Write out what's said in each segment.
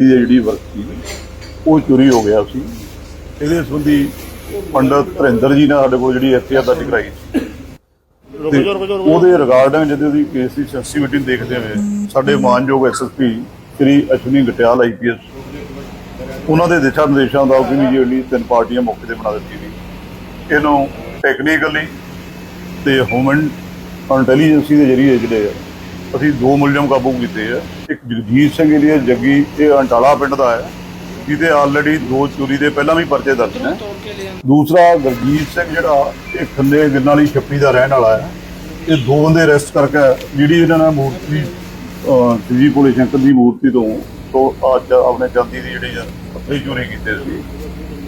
ਦੀ ਜਿਹੜੀ ਵਰਤੀ ਉਹ ਚੋਰੀ ਹੋ ਗਿਆ ਸੀ। ਇਹਦੇ ਸੰਬੰਧੀ ਪੰਡਤ ਧਰਿੰਦਰ ਜੀ ਨੇ ਸਾਡੇ ਕੋਲ ਜਿਹੜੀ ਐਫਆਈਆਰ ਦਰਜ ਕਰਾਈ ਸੀ। ਤੇ ਉਹਦੇ ਰਿਗਾਰਡਿੰਗ ਜਦੋਂ ਉਹਦੀ ਕੇਸ ਦੀ ਸੈਂਸਿਟੀਵਿਟੀ ਨੂੰ ਦੇਖਦੇ ਹੋਏ ਸਾਡੇ ਮਾਨਯੋਗ ਐਸਐਸਪੀ ਸ੍ਰੀ ਅਸ਼ਵਨੀ ਗਟਿਆਲ ਆਈਪੀਐਸ ਉਹਨਾਂ ਦੇ ਦਿਸ਼ਾ ਨਿਰਦੇਸ਼ਾਂ ਦਾ ਇਮੀਡੀਏਟਲੀ ਤਿੰਨ ਪਾਰਟੀਆਂ ਮੌਕੇ ਤੇ ਬਣਾ ਦਿੱਤੀ ਗਈ ਇਹਨੂੰ ਟੈਕਨੀਕਲੀ ਤੇ ਹਿਊਮਨ ਇੰਟੈਲੀਜੈਂਸੀ ਦੇ ਜਰੀਏ ਜਿਹੜੇ ਆ ਅਸੀਂ ਦੋ ਮੁਲਜ਼ਮ ਕਾਬੂ ਕੀਤੇ ਆ। ਇੱਕ ਜਗਜੀਤ ਸਿੰਘ ਏਰੀਆ ਜੱਗੀ, ਇਹ ਅੰਟਾਲਾ ਪਿੰਡ ਦਾ ਹੈ, ਜਿਹਦੇ ਆਲਰੇਡੀ ਦੋ ਚੋਰੀ ਦੇ ਪਹਿਲਾਂ ਵੀ ਪਰਚੇ ਦਰਜ ਨੇ। ਦੂਸਰਾ ਗੁਰਜੀਤ ਸਿੰਘ ਜਿਹੜਾ, ਇਹ ਖੰਨੇ ਗਿਰਨਾਂ ਵਾਲੀ ਛੱਪੀ ਦਾ ਰਹਿਣ ਵਾਲਾ ਹੈ, ਇਹ ਦੋ ਬੰਦੇ ਅਰੈਸਟ ਕਰਕੇ ਜਿਹੜੀ ਇਹਨਾਂ ਨੇ ਮੂਰਤੀ ਜੀ ਭੋਲੇ ਸ਼ੰਕਰ ਦੀ ਮੂਰਤੀ ਤੋਂ ਤੋਂ ਅੱਜ ਆਪਣੇ ਚਾਂਦੀ ਦੀ ਜਿਹੜੀ ਆ, ਪੱਥਰੀ ਚੋਰੀ ਕੀਤੇ ਸੀ,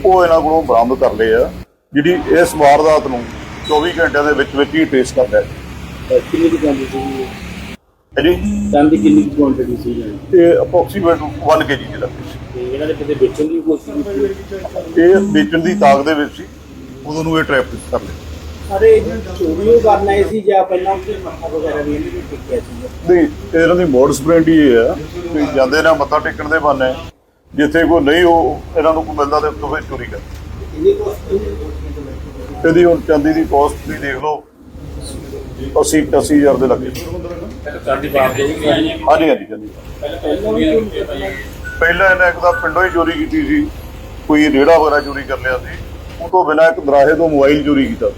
ਉਹ ਇਹਨਾਂ ਕੋਲੋਂ ਬਰਾਮਦ ਕਰ ਲਏ ਆ। ਜਿਹੜੀ ਇਸ ਵਾਰਦਾਤ ਨੂੰ 24 ਘੰਟਿਆਂ ਦੇ ਵਿੱਚ ਵਿੱਚ ਹੀ ਟ੍ਰੇਸ ਕਰ ਲਿਆ। ਕਿੰਨੀ ਕੁ ਚਾਂਦੀ ਸੀ? ਹੈ ਜੀ ਚਾਂਦੀ ਕਿੰਨੀ ਕੁਆਂਟੀਟੀ ਸੀ ਇਹਨਾਂ ਦੀ? ਇਹ ਅਪਰੋਕਸੀਮੇਟ 1 ਕੇਜੀ ਦੇ। ਲੱਗੇ ਸੀ ਤੇ ਇਹਨਾਂ ਨੇ ਕਿਤੇ ਵੇਚਣ ਦੀ ਕੋਸ਼ਿਸ਼ ਕੀਤੀ ਇਹ ਵੇਚਣ ਦੀ ਤਾਕ ਦੇ ਵਿੱਚ ਸੀ। ਉਦੋਂ ਨੂੰ ਇਹ ਟ੍ਰੈਪ ਕਰ ਲਿਆ। ਅਰੇ ਚੋਰੀਓ ਕਰਨਾ ਸੀ ਜਾਂ ਪਹਿਲਾਂ ਕੋਈ ਮੱਥਾ ਵਗੈਰਾ ਵੀ ਇਹਨਾਂ ਨੇ ਟਿਕਿਆ ਸੀ? ਨਹੀਂ ਇਹਨਾਂ ਦੀ ਮੋਡਸ ਬ੍ਰੈਂਡ ਹੀ ਇਹ ਆ ਵੀ ਜਾਂਦੇ ਨੇ ਮੱਥਾ ਟੇਕਣ ਦੇ ਬਹਾਨੇ ਜਿੱਥੇ ਕੋਈ ਨਹੀਂ ਉਹ ਇਹਨਾਂ ਨੂੰ ਕੋਈ ਮਿਲਦਾ ਤੇ ਉੱਥੋਂ ਫਿਰ ਚੋਰੀ ਕਰ। ਇਹਦੀ ਹੁਣ ਚਾਂਦੀ ਦੀ ਕਾਸਟ ਵੀ ਦੇਖ ਲਓ 80 80000 ਦੇ ਲੱਗੇ। ਚਾਂਦੀ ਬਾਤ ਦੇ ਵੀ ਹਾਂਜੀ ਹਾਂਜੀ ਚਾਂਦੀ ਪਹਿਲਾਂ ਵੀ ਕੋਈ ਪਹਿਲਾਂ ਇਹਨੇ ਇੱਕ ਤਾਂ ਪਿੰਡੋਂ ਹੀ ਚੋਰੀ ਕੀਤੀ ਸੀ। ਕੋਈ ਰੇੜਾ ਵਗੈਰਾ ਚੋਰੀ ਕਰ ਲਿਆ ਸੀ। ਉਹ ਤੋਂ ਬਿਨਾਂ ਇੱਕ ਦਰਾਹੇ ਤੋਂ ਮੋਬਾਈਲ ਚੋਰੀ ਕੀਤਾ।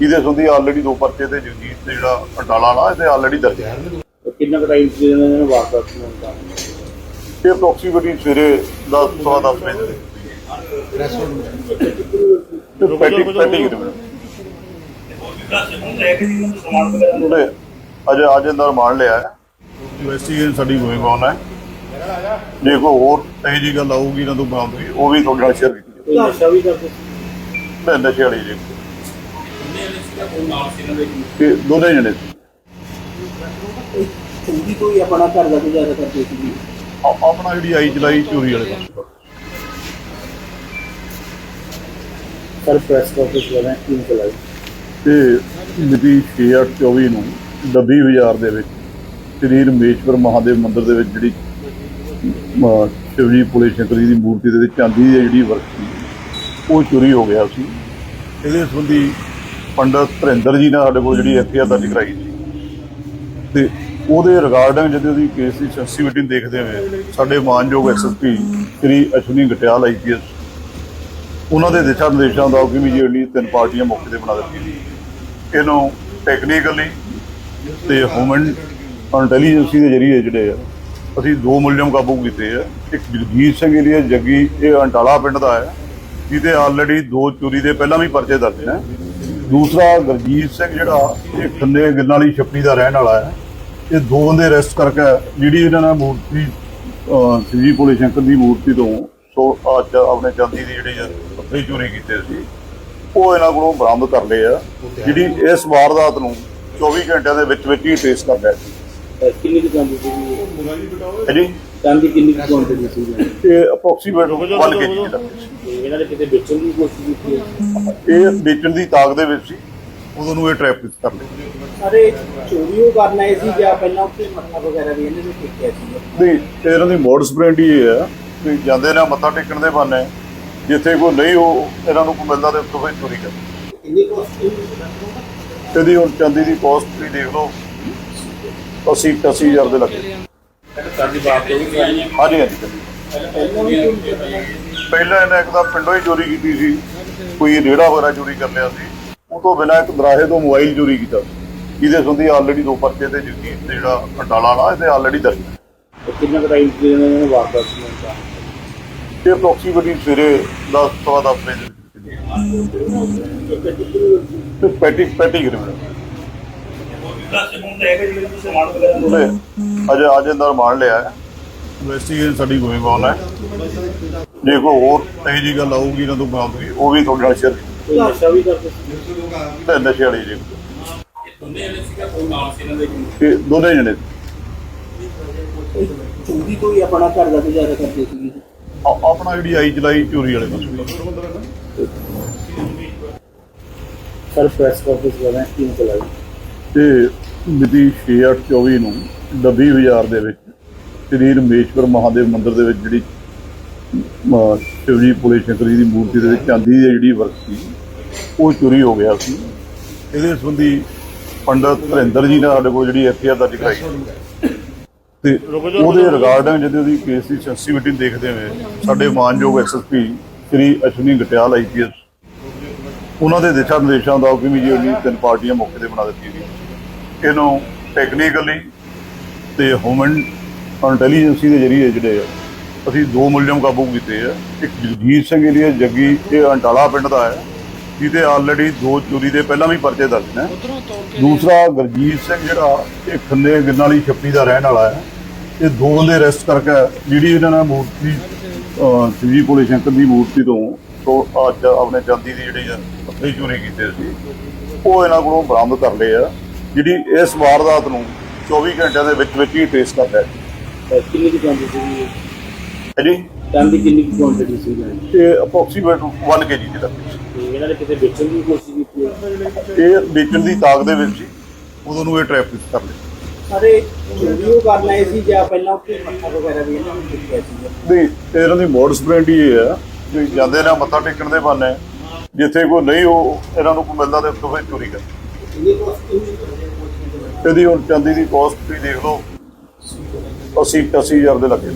ਜਿਹਦੇ ਸੰਬੰਧੀ ਆਲਰੇਡੀ ਦੋ ਪਰਚੇ ਤੇ ਜਗਜੀਤ ਤੇ ਜਿਹੜਾ ਅੰਡਾਲਾ ਵਾਲਾ ਇਹਦੇ ਆਲਰੇਡੀ ਦਰਜ ਹੈ ਕਿੰਨਾ ਕੁ ਟਾਈਮ ਸੀ ਇਹਨਾਂ ਨੇ ਵਾਰਦਾਤ ਨੂੰ ਇਹ ਅਪਰੋਕਸੀਮੇਟਲੀ ਸਵੇਰੇ 10 ਸਵਾ 10 ਵਜੇ ਤੇ ਪੈਟੀ ਪੈਟੀ ਕਿਤੇ ਉਹਨੇ ਅੱਜ ਅੱਜ ਅੰਦਰ ਮਾਰ ਲਿਆ ਹੈ। ਇਨਵੈਸਟੀਗੇਸ਼ਨ ਸਾਡੀ ਗੋਇੰਗ ਔਨ ਹੈ? ਜੇ ਕੋਈ ਹੋਰ ਇਹੋ ਜਿਹੀ ਗੱਲ ਆਊਗੀ ਇਹਨਾਂ ਤੋਂ ਬਰਾਮਦ ਹੋਈ ਉਹ ਵੀ ਤੁਹਾਡੇ ਨਾਲ ਸ਼ੇਅਰ ਕੀਤੀ ਕੋਈ ਨਸ਼ਾ ਵੀ ਕਰਦੇ। ਮੈਂ ਨਸ਼ੇ ਵਾਲੀ ਜੀ ਤੇ ਦੋਨੇ ਜਣੇ ਸੀ। ਚੋਰੀ ਕੋਈ ਆਪਣਾ ਘਰ ਦਾ ਗੁਜ਼ਾਰਾ ਕਰਦੇ ਸੀ ਆ- ਆਪਣਾ ਜਿਹੜੀ ਆਈ ਚਲਾਈ ਚੋਰੀ ਵਾਲੇ ਪਾਸੇ ਸਰ ਪ੍ਰੈਸ ਕਾਨਫਰੰਸ ਵਾਲਾ ਟੀਮ ਚਲਾਈ? ਤੇ ਮਿਤੀ 6/8/24 ਨੂੰ ਡੱਬੀ ਬਾਜ਼ਾਰ ਦੇ ਵਿੱਚ ਸ੍ਰੀ ਰਮੇਸ਼ਵਰ ਮਹਾਦੇਵ ਮੰਦਿਰ ਦੇ ਵਿੱਚ ਜਿਹੜੀ ਅਹ, ਸ਼ਿਵਜੀ ਪੁਲੇ ਸ਼ੰਕਰ ਜੀ ਦੀ ਮੂਰਤੀ ਦੇ ਵਿੱਚ ਚਾਂਦੀ ਦੀ ਜਿਹੜੀ ਵਰਕ ਸੀ ਉਹ ਚੋਰੀ ਹੋ ਗਿਆ ਸੀ। ਇਹਦੇ ਸੰਬੰਧੀ ਪੰਡਤ ਧਰਿੰਦਰ ਜੀ ਨੇ ਸਾਡੇ ਕੋਲ ਜਿਹੜੀ ਐਫਆਈਆਰ ਦਰਜ ਕਰਾਈ ਸੀ। ਤੇ ਉਹਦੇ ਰਿਗਾਰਡਿੰਗ ਜਦੋਂ ਉਹਦੀ ਕੇਸ ਦੀ ਸੈਂਸਿਟੀਵਿਟੀ ਨੂੰ ਦੇਖਦੇ ਹੋਏ ਸਾਡੇ ਮਾਨਯੋਗ ਐਸਐਸਪੀ ਸ੍ਰੀ ਅਸ਼ਵਨੀ ਗਟਿਆਲ ਆਈਪੀਐਸ ਉਹਨਾਂ ਦੇ ਦਿਸ਼ਾ ਨਿਰਦੇਸ਼ਾਂ ਦਾ ਕਿ ਵੀ ਇਮੀਡੀਏਟਲੀ ਤਿੰਨ ਪਾਰਟੀਆਂ ਮੌਕੇ ਤੇ ਬਣਾ ਦਿੱਤੀ ਇਹਨੂੰ ਟੈਕਨੀਕਲੀ ਤੇ ਹਿਊਮਨ ਇੰਟੈਲੀਜੈਂਸੀ ਦੇ ਜਰੀਏ ਜਿਹੜੇ ਆ, ਅਸੀਂ ਦੋ ਮੁਲਜ਼ਮ ਕਾਬੂ ਕੀਤੇ ਆ। ਇੱਕ ਜਗਜੀਤ ਸਿੰਘ ਏਰੀਆ ਜੱਗੀ, ਇਹ ਅੰਟਾਲਾ ਪਿੰਡ ਦਾ ਹੈ ਜਿਹਦੇ ਆਲਰੇਡੀ ਦੋ ਚੋਰੀ ਦੇ ਪਹਿਲਾਂ ਵੀ ਪਰਚੇ ਦਰਜ ਨੇ। ਦੂਸਰਾ ਗੁਰਜੀਤ ਸਿੰਘ ਜਿਹੜਾ, ਇਹ ਖੰਨੇ ਗਿੱਲਾਂ ਵਾਲੀ ਛੱਪੜੀ ਦਾ ਰਹਿਣ ਵਾਲਾ ਹੈ ਇਹ ਦੋ ਬੰਦੇ ਅਰੈਸਟ ਕਰਕੇ ਜਿਹੜੀ ਇਹਨਾਂ ਨੇ ਮੂਰਤੀ ਜੀ ਭੋਲੇ ਸ਼ੰਕਰ ਦੀ ਮੂਰਤੀ ਤੋਂ ਸੋ ਅੱਜ ਆਪਣੇ ਚਾਂਦੀ ਦੀ ਜਿਹੜੀ ਪੱਥਰੀ ਚੋਰੀ ਕੀਤੇ ਸੀ, ਉਹ ਇਹਨਾਂ ਕੋਲੋਂ ਬਰਾਮਦ ਕਰ ਲਏ ਆ। ਜਿਹੜੀ ਇਸ ਵਾਰਦਾਤ ਨੂੰ 24 ਘੰਟਿਆਂ ਦੇ ਵਿੱਚ ਵਿੱਚ ਹੀ ਟ੍ਰੇਸ ਕਰ ਲਿਆ ਅਹ ਕਿੰਨੀ ਕੁ ਹੈ ਜੀ ਚਾਂਦੀ ਕਿੰਨੀ ਕੁ ਕੁਆਂਟੀਟੀ ਸੀ ਦੀ? ਇਹ ਅਪਰੋਕਸੀਮੇਟ 1 ਕੇਜੀ ਦੇ। ਤੇ ਇਹਨਾਂ ਨੇ ਕਿਤੇ ਵੇਚਣ ਦੀ ਕੋਸ਼ਿਸ਼ ਕੀਤੀ ਇਹ ਵੇਚਣ ਦੀ ਤਾਕ ਦੇ ਵਿੱਚ ਸੀ। ਉਦੋਂ ਨੂੰ ਇਹ ਟ੍ਰੈਪ ਕਰ ਲਿਆ। ਅਰੇ ਚੋਰੀਓ ਕਰਨਾ ਸੀ ਜਾਂ ਪਹਿਲਾਂ ਕੋਈ ਮੱਥਾ ਵਗੈਰਾ ਵੀ ਇਹਨਾਂ ਨੇ ਟਿਕਿਆ ਸੀ? ਨਹੀਂ ਤੇ ਇਹਨਾਂ ਦੀ ਮੋਡਸ ਬ੍ਰੈਂਡ ਹੀ ਇਹ ਆ ਵੀ ਜਾਂਦੇ ਨੇ ਮੱਥਾ ਟੇਕਣ ਦੇ ਬਹਾਨੇ ਜਿੱਥੇ ਕੋਈ ਨਹੀਂ ਉਹ ਇਹਨਾਂ ਨੂੰ ਕੋਈ ਮਿਲਦਾ ਤੇ ਉੱਥੋਂ ਫਿਰ ਚੋਰੀ ਕਰ ਕਿੰਨੀ ਕੋਸਟ ਇਹਦੀ ਹੁਣ ਚਾਂਦੀ ਦੀ ਕਾਸਟ ਵੀ ਦੇਖ ਲਓ। 80 80000 ਦੇ ਲੱਗੇ। ਦੇ ਹਾਂਜੀ ਹਾਂਜੀ। ਪਹਿਲਾਂ ਇਹਨੇ ਇੱਕ ਤਾਂ ਪਿੰਡੋਂ ਹੀ ਚੋਰੀ ਕੀਤੀ ਸੀ। ਕੋਈ ਰੇੜਾ ਵਗੈਰਾ ਚੋਰੀ ਕਰ ਲਿਆ ਸੀ। ਉਹ ਤੋਂ ਬਿਨਾਂ ਇੱਕ ਦਰਾਹੇ ਤੋਂ ਮੋਬਾਈਲ ਚੋਰੀ ਕੀਤਾ ਜਿਹਦੇ ਸੰਬੰਧੀ ਆਲਰੇਡੀ ਦੋ ਪਰਚੇ ਤੇ ਜਗਜੀਤ ਤੇ ਜਿਹੜਾ ਅੰਡਾਲਾ ਵਾਲਾ ਇਹਦੇ ਆਲਰੇਡੀ ਦਰਜ ਹੈ ਤੇ ਕਿੰਨਾ ਕੁ ਟਾਈਮ ਸੀ ਇਹਨਾਂ ਨੇ ਵਾਰਦਾਤ ਨੂੰ ਇਹ ਅਪਰੋਕਸੀਮੇਟਲੀ ਸਵੇਰੇ 10 ਸਵਾ 10 ਵਜੇ। ਤੇ ਪੈਟੀ ਕਰੀਮਨਲ ਉਹਨੇ ਅੱਜ ਅੱਜ ਅੰਦਰ ਮਾਰ ਲਿਆ ਹੈ। ਇਨਵੈਸਟੀਗੇਸ਼ਨ ਸਾਡੀ ਗੋਇੰਗ ਔਨ ਹੈ। ਜੇ ਕੋਈ ਹੋਰ ਇਹੋ ਜਿਹੀ ਗੱਲ ਆਊਗੀ ਇਹਨਾਂ ਤੋਂ ਬਰਾਮਦ ਹੋਈ ਉਹ ਵੀ ਤੁਹਾਡੇ ਨਾਲ ਸ਼ੇਅਰ ਨਸ਼ਾ ਵੀ ਕਰਦੇ ਤੇ ਨਸ਼ੇ ਵਾਲੀ ਜੀ। ਤੇ ਦੋਨੇ ਜਣੇ ਚੋਰੀ ਕੋਈ ਆਪਣਾ ਘਰ ਦਾ ਗੁਜ਼ਾਰਾ ਕਰਦੇ ਸੀ ਆਪਣਾ ਜਿਹੜੀ ਆਈ ਚਲਾਈ ਚੋਰੀ ਵਾਲੇ ਪਾਸੇ ਸਰ ਪ੍ਰੈਸ ਕਾਨਫਰੰਸ ਵਾਲਾ ਟੀਮ ਚਲਾਈ ਤੇ ਮਿਤੀ 6/8/24 ਨੂੰ ਡੱਬੀ ਬਾਜ਼ਾਰ ਦੇ ਵਿੱਚ ਸ੍ਰੀ ਰਮੇਸ਼ਵਰ ਮਹਾਦੇਵ ਮੰਦਿਰ ਦੇ ਵਿੱਚ ਜਿਹੜੀ ਸ਼ਿਵਜੀ ਭੋਲੇ ਸ਼ੰਕਰ ਜੀ ਦੀ ਮੂਰਤੀ ਦੇ ਵਿੱਚ ਚਾਂਦੀ ਦੀ ਜਿਹੜੀ ਵਰਕ ਸੀ ਉਹ ਚੋਰੀ ਹੋ ਗਿਆ ਸੀ। ਇਹਦੇ ਸੰਬੰਧੀ ਪੰਡਤ ਧਰਿੰਦਰ ਜੀ ਨੇ ਸਾਡੇ ਕੋਲ ਜਿਹੜੀ ਐਫਆਈਆਰ ਦਰਜ ਕਰਾਈ ਤੇ ਉਹਦੇ ਰਿਗਾਰਡਿੰਗ ਜਦੋਂ ਉਹਦੀ ਕੇਸ ਦੀ ਸੈਂਸਿਟੀਵਿਟੀ ਦੇਖਦੇ ਹੋਏ ਸਾਡੇ ਮਾਨਯੋਗ ਐਸਐਸਪੀ ਸ੍ਰੀ ਅਸ਼ਵਨੀ ਗਟਿਆਲ ਆਈਪੀਐਸ। ਉਹਨਾਂ ਦੇ ਦਿਸ਼ਾ ਨਿਰਦੇਸ਼ਾਂ ਦਾ ਕਿ ਇਮੀਡੀਏਟਲੀ ਤਿੰਨ ਪਾਰਟੀਆਂ ਮੌਕੇ ਤੇ ਬਣਾ ਦਿੱਤੀਆਂ ਗਈਆਂ ਇਹਨੂੰ ਟੈਕਨੀਕਲੀ ਤੇ ਹਿਊਮਨ ਇੰਟੈਲੀਜੈਂਸੀ ਦੇ ਜਰੀਏ ਜਿਹੜੇ ਅਸੀਂ ਦੋ ਮੁਲਜ਼ਮ ਕਾਬੂ ਕੀਤੇ ਆ। ਇੱਕ ਜਗਜੀਤ ਸਿੰਘ ਏਲੀਆ ਜੱਗੀ, ਇਹ ਅੰਟਾਲਾ ਪਿੰਡ ਦਾ ਹੈ, ਜਿਹਦੇ ਆਲਰੇਡੀ ਦੋ ਚੋਰੀ ਦੇ ਪਹਿਲਾਂ ਵੀ ਪਰਚੇ ਦਰਜ ਨੇ। ਦੂਸਰਾ ਗੁਰਜੀਤ ਸਿੰਘ ਜਿਹੜਾ, ਇਹ ਖੰਨੇ ਗਿੱਲਾਂ ਵਾਲੀ ਛੱਪੀ ਦਾ ਰਹਿਣ ਵਾਲਾ ਹੈ। ਇਹ ਦੋ ਬੰਦੇ ਅਰੈਸਟ ਕਰਕੇ ਜਿਹੜੀ ਇਹਨਾਂ ਨੇ ਮੂਰਤੀ ਸ਼ਿਵਜੀ ਭੋਲੇ ਸ਼ੰਕਰ ਦੀ ਮੂਰਤੀ ਤੋਂ ਤੋਂ ਅੱਜ ਆਪਣੇ ਚਾਂਦੀ ਦੀ ਜਿਹੜੀ ਆ ਪੱਥਰੀ ਚੋਰੀ ਕੀਤੇ ਸੀ ਉਹ ਇਹਨਾਂ ਕੋਲੋਂ ਬਰਾਮਦ ਕਰ ਲਏ ਆ ਜਿਹੜੀ ਇਸ ਵਾਰਦਾਤ ਨੂੰ 24 ਘੰਟਿਆਂ ਦੇ ਵਿੱਚ ਵਿੱਚ ਹੀ ਟ੍ਰੇਸ ਕਰ ਲਿਆ ਕਿੰਨੀ ਦੀ ਸੀ? ਹੈ ਜੀ? ਚਾਂਦੀ ਕਿੰਨੀ ਕੁਆਂਟੀਟੀ ਸੀ? ਇਹ ਅਪਰੋਕਸੀਮੇਟ 1 ਕੇਜੀ ਦੇ ਤੱਕ ਤੇ ਇਹਨਾਂ ਨੇ ਕਿਤੇ ਵੇਚਣ ਦੀ ਕੋਸ਼ਿਸ਼ ਕੀਤੀ ਇਹ ਵੇਚਣ ਦੀ ਤਾਕ ਦੇ ਵਿੱਚ ਸੀ। ਉਦੋਂ ਨੂੰ ਇਹ ਟ੍ਰੈਫਿਕ ਕਰ ਲਿਆ ਸਾਰੇ ਵੀਡੀਓ ਕਰਨ ਆਏ ਸੀ ਜਾਂ ਪਹਿਲਾਂ ਉੱਥੇ ਮੱਥਾ ਵਗੈਰਾ ਵੀ ਇਹਨਾਂ ਨੇ ਟਿਕਿਆ ਸੀ? ਨਹੀਂ ਇਹਨਾਂ ਦੀ ਮੋਡਸ ਬ੍ਰੈਂਡ ਹੀ ਇਹ ਆ ਵੀ ਜਾਂਦੇ ਨੇ ਮੱਥਾ ਟੇਕਣ ਦੇ ਬਹਾਨੇ ਜਿੱਥੇ ਕੋਈ ਨਹੀਂ ਉਹ ਇਹਨਾਂ ਨੂੰ ਕੋਈ ਮਿਲਦਾ ਤੇ ਉੱਥੋਂ ਫਿਰ ਚੋਰੀ ਕਰ ਇਹਦੀ ਹੁਣ ਚਾਂਦੀ ਦੀ ਕਾਸਟ ਤੁਸੀਂ ਦੇਖ ਲਓ 80 80000 ਦੇ ਲੱਗੇ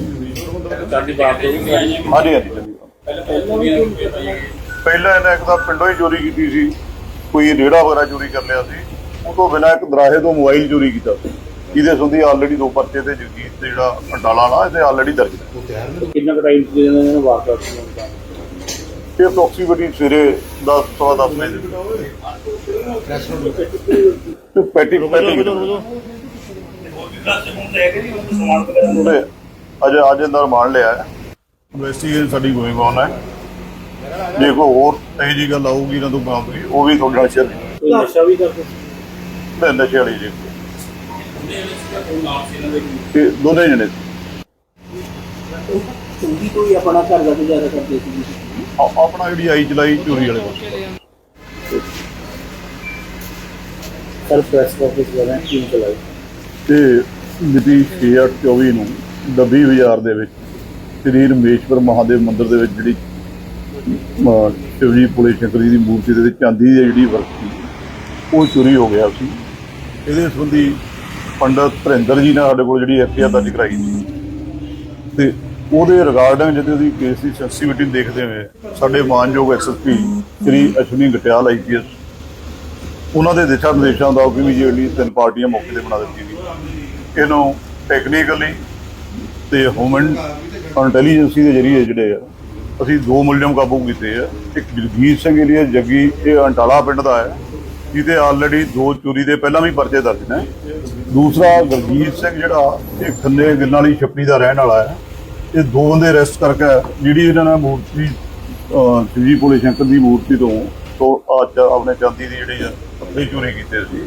ਚਾਂਦੀ ਬਾਤ ਦੇ ਵੀ ਹਾਂਜੀ ਹਾਂਜੀ ਦਾ। ਪਹਿਲਾਂ ਵੀ ਇਹਨੇ ਇੱਕ ਤਾਂ ਪਿੰਡੋਂ ਹੀ ਚੋਰੀ ਕੀਤੀ ਸੀ ਕੋਈ ਰੇੜਾ ਵਗੈਰਾ ਚੋਰੀ ਕਰ ਲਿਆ ਸੀ ਉਹ ਤੋਂ ਬਿਨਾਂ ਇੱਕ ਦਰਾਹੇ ਤੋਂ ਮੋਬਾਈਲ ਚੋਰੀ ਕੀਤਾ ਸੀ ਜਿਹਦੇ ਸੰਬੰਧੀ ਆਲਰੇਡੀ ਦੋ ਪਰਚੇ ਤੇ ਜਗਜੀਤ ਤੇ ਜਿਹੜਾ ਅੰਡਾਲਾ ਵਾਲਾ ਇਹਦੇ ਆਲਰੇਡੀ ਦਰਜ ਨੇ। ਕਿੰਨਾ ਕੁ ਟਾਈਮ ਸੀ ਇਹਨਾਂ ਨੇ ਵਾਰਦਾਤ ਨੂੰ ਇਹ ਅਪਰੋਕਸੀਮੇਟਲੀ ਸਵੇਰੇ 10 ਸਵਾ 10 ਵਜੇ। ਤੇ ਪੈਟੀ ਪੈਟੀ ਅੱਜ ਅੱਜ ਅੰਦਰ ਮਾਰ ਲਿਆ ਹੈ। ਇਨਵੈਸਟੀਗੇਸ਼ਨ ਸਾਡੀ ਗੋਇੰਗ ਔਨ ਹੈ। ਜੇ ਕੋਈ ਹੋਰ ਇਹੋ ਜਿਹੀ ਗੱਲ ਆਊਗੀ ਨਾ ਤੋਂ ਬਰਾਮਦਗੀ ਉਹ ਵੀ ਤੁਹਾਡੇ ਨਾਲ ਸ਼ੇਅਰ ਨਸ਼ਾ ਵੀ ਕਰਦੇ? ਨਸ਼ੇ ਵਾਲੀ ਜੀ। ਤੇ ਦੋਨੇ ਜਣੇ। ਚੰਗੀ ਕੋਈ ਆਪਣਾ ਘਰ ਦਾ ਗੁਜ਼ਾਰਾ ਕਰਦੇ ਸੀ ਆ- ਆਪਣਾ ਜਿਹੜੀ ਆਈ ਚਲਾਈ ਚੋਰੀ ਵਾਲੇ ਪਾਸੇ ਸਰ ਪ੍ਰੈਸ ਆਫਿਸ ਵਾਲਾ ਟੀਮ ਚਲਾਈ? ਤੇ ਮਿਤੀ 6/8/24 ਨੂੰ ਡੱਬੀ ਬਾਜ਼ਾਰ ਦੇ ਵਿੱਚ ਸ੍ਰੀ ਰਮੇਸ਼ਵਰ ਮਹਾਦੇਵ ਮੰਦਿਰ ਦੇ ਵਿੱਚ ਜਿਹੜੀ ਅਹ, ਸ਼ਿਵਜੀ ਭੋਲੇ ਸ਼ੰਕਰ ਜੀ ਦੀ ਮੂਰਤੀ ਦੇ ਵਿੱਚ ਚਾਂਦੀ ਦੀ ਜਿਹੜੀ ਵਰਕ ਸੀ ਉਹ ਚੋਰੀ ਹੋ ਗਿਆ ਸੀ। ਇਹਦੇ ਸੰਬੰਧੀ ਪੰਡਤ ਧਰਿੰਦਰ ਜੀ ਨੇ ਸਾਡੇ ਕੋਲ ਜਿਹੜੀ ਐਫਆਈਆਰ ਦਰਜ ਕਰਾਈ ਸੀ। ਤੇ ਉਹਦੇ ਰਿਗਾਰਡਿੰਗ ਜਦੋਂ ਉਹਦੀ ਕੇਸ ਦੀ ਸੈਂਸਿਟੀਵਿਟੀ ਦੇਖਦੇ ਹੋਏ ਸਾਡੇ ਮਾਨਯੋਗ ਐਸਐਸਪੀ ਸ੍ਰੀ ਅਸ਼ਵਨੀ ਗਟਿਆਲ ਆਈਪੀਐਸ ਉਹਨਾਂ ਦੇ ਦਿਸ਼ਾ ਨਿਰਦੇਸ਼ਾਂ ਦਾ ਕਿ ਵੀ ਇਮੀਡੀਏਟਲੀ ਤਿੰਨ ਪਾਰਟੀਆਂ ਮੌਕੇ ਤੇ ਬਣਾ ਦਿੱਤੀਆਂ ਗਈਆਂ। ਇਹਨੂੰ ਟੈਕਨੀਕਲੀ ਤੇ ਹਿਊਮਨ ਇੰਟੈਲੀਜੈਂਸੀ ਦੇ ਜਰੀਏ ਜਿਹੜੇ ਆ, ਅਸੀਂ ਦੋ ਮੁਲਜ਼ਮ ਕਾਬੂ ਕੀਤੇ ਆ। ਇੱਕ ਜਗਜੀਤ ਸਿੰਘ ਏਰੀਆ ਜੱਗੀ, ਇਹ ਅੰਟਾਲਾ ਪਿੰਡ ਦਾ ਹੈ, ਜਿਹਦੇ ਆਲਰੇਡੀ ਦੋ ਚੋਰੀ ਦੇ ਪਹਿਲਾਂ ਵੀ ਪਰਚੇ ਦਰਜ ਨੇ। ਦੂਸਰਾ ਗੁਰਜੀਤ ਸਿੰਘ ਜਿਹੜਾ ਇਹ ਖੰਨੇ ਗਿੱਲਾਂ ਵਾਲੀ ਛੱਪੀ ਦਾ ਰਹਿਣ ਵਾਲਾ ਹੈ। ਇਹ ਦੋ ਬੰਦੇ ਅਰੈਸਟ ਕਰਕੇ ਜਿਹੜੀ ਇਹਨਾਂ ਨੇ ਮੂਰਤੀ ਅਹ, ਸ਼ਿਵਜੀ ਭੋਲੇ ਸ਼ੰਕਰ ਦੀ ਮੂਰਤੀ ਤੋਂ ਤੋਂ ਅੱਜ ਆਪਣੇ ਚਾਂਦੀ ਦੀ ਜਿਹੜੀ ਪੱਥਰੀ ਚੋਰੀ ਕੀਤੇ ਸੀ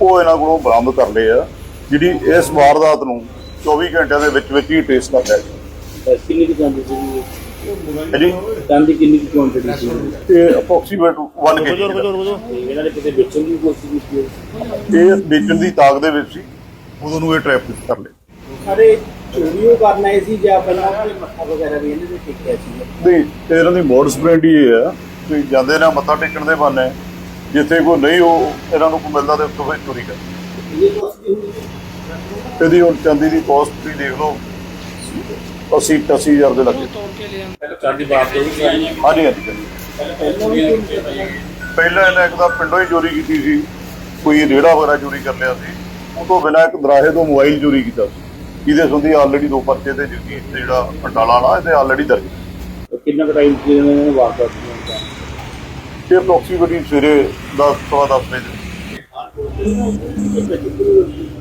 ਉਹ ਇਹਨਾਂ ਕੋਲੋਂ ਬਰਾਮਦ ਕਰ ਲਏ ਆ। ਜਿਹੜੀ ਇਸ ਵਾਰਦਾਤ ਨੂੰ 24 ਘੰਟਿਆਂ ਦੇ ਵਿੱਚ ਵਿੱਚ ਹੀ ਟ੍ਰੇਸ ਕਰ ਲਿਆ ਗਿਆ। ਕਿੰਨੀ ਚਾਂਦੀ ਸੀ ਜੀ ਚਾਂਦੀ ਕਿੰਨੀ ਕੁਆਂਟੀਟੀ ਸੀ? ਇਹ ਅਪਰੋਕਸੀਮੇਟ 1 ਕੇਜੀ ਤੇ ਇਹਨਾਂ ਨੇ ਕਿਤੇ ਵੇਚਣ ਦੀ ਕੋਸ਼ਿਸ਼ ਕੀਤੀ ਹੈ ਇਹ ਵੇਚਣ ਦੀ ਤਾਕ ਦੇ ਵਿੱਚ ਸੀ। ਉਦੋਂ ਨੂੰ ਇਹ ਟ੍ਰੈਫਿਕ ਕਰ ਲਿਆ। ਸਾਰੇ ਵੀਡੀਓ ਕਰਨ ਸੀ ਜਾਂ ਪਹਿਲਾਂ ਉੱਥੇ ਮੱਥਾ ਵਗੈਰਾ ਵੀ ਇਹਨਾਂ ਨੇ ਟਿਕਿਆ ਸੀ? ਨਹੀਂ ਤੇ ਇਹਨਾਂ ਦੀ ਮੋਡਸ ਬ੍ਰੈਂਡ ਹੀ ਇਹ ਆ ਵੀ ਜਾਂਦੇ ਨੇ ਮੱਥਾ ਟੇਕਣ ਦੇ ਬਹਾਨੇ ਜਿੱਥੇ ਕੋਈ ਨਹੀਂ ਉਹ ਇਹਨਾਂ ਨੂੰ ਕੋਈ ਮਿਲਦਾ ਤੇ ਉੱਥੋਂ ਫਿਰ ਚੋਰੀ ਕਰ ਇਹਦੀ ਹੁਣ ਚਾਂਦੀ ਦੀ ਕਾਸਟ ਤੁਸੀਂ ਦੇਖ ਲਓ 80 80000 ਦੇ ਲੱਗੇ। ਚਾਂਦੀ ਬਾਤ ਦੇ ਵੀ ਹਾਂਜੀ। ਪਹਿਲਾਂ ਇਹਨੇ ਇੱਕ ਤਾਂ ਪਿੰਡੋਂ ਹੀ ਚੋਰੀ ਕੀਤੀ ਸੀ। ਕੋਈ ਰੇੜਾ ਵਗੈਰਾ ਚੋਰੀ ਕਰ ਲਿਆ ਸੀ। ਉਹ ਤੋਂ ਬਿਨਾਂ ਇੱਕ ਦਰਾਹੇ ਤੋਂ ਮੋਬਾਈਲ ਚੋਰੀ ਕੀਤਾ ਸੀ। ਜਿਹਦੇ ਸੰਬੰਧੀ ਆਲਰੇਡੀ ਦੋ ਪਰਚੇ ਤੇ ਤੇ ਜਿਹੜਾ ਅੰਡਾਲਾ ਵਾਲਾ ਇਹਦੇ ਆਲਰੇਡੀ ਦਰਜ। ਕਿੰਨਾ ਕੁ ਟਾਈਮ ਸੀ ਇਹਨਾਂ ਨੇ ਵਾਰਦਾਤ ਅੰਜਾਮ ਇਹ ਅਪਰੋਕਸੀਮੇਟਲੀ ਸਵੇਰੇ 10 ਸਵਾ 10 ਵਜੇ।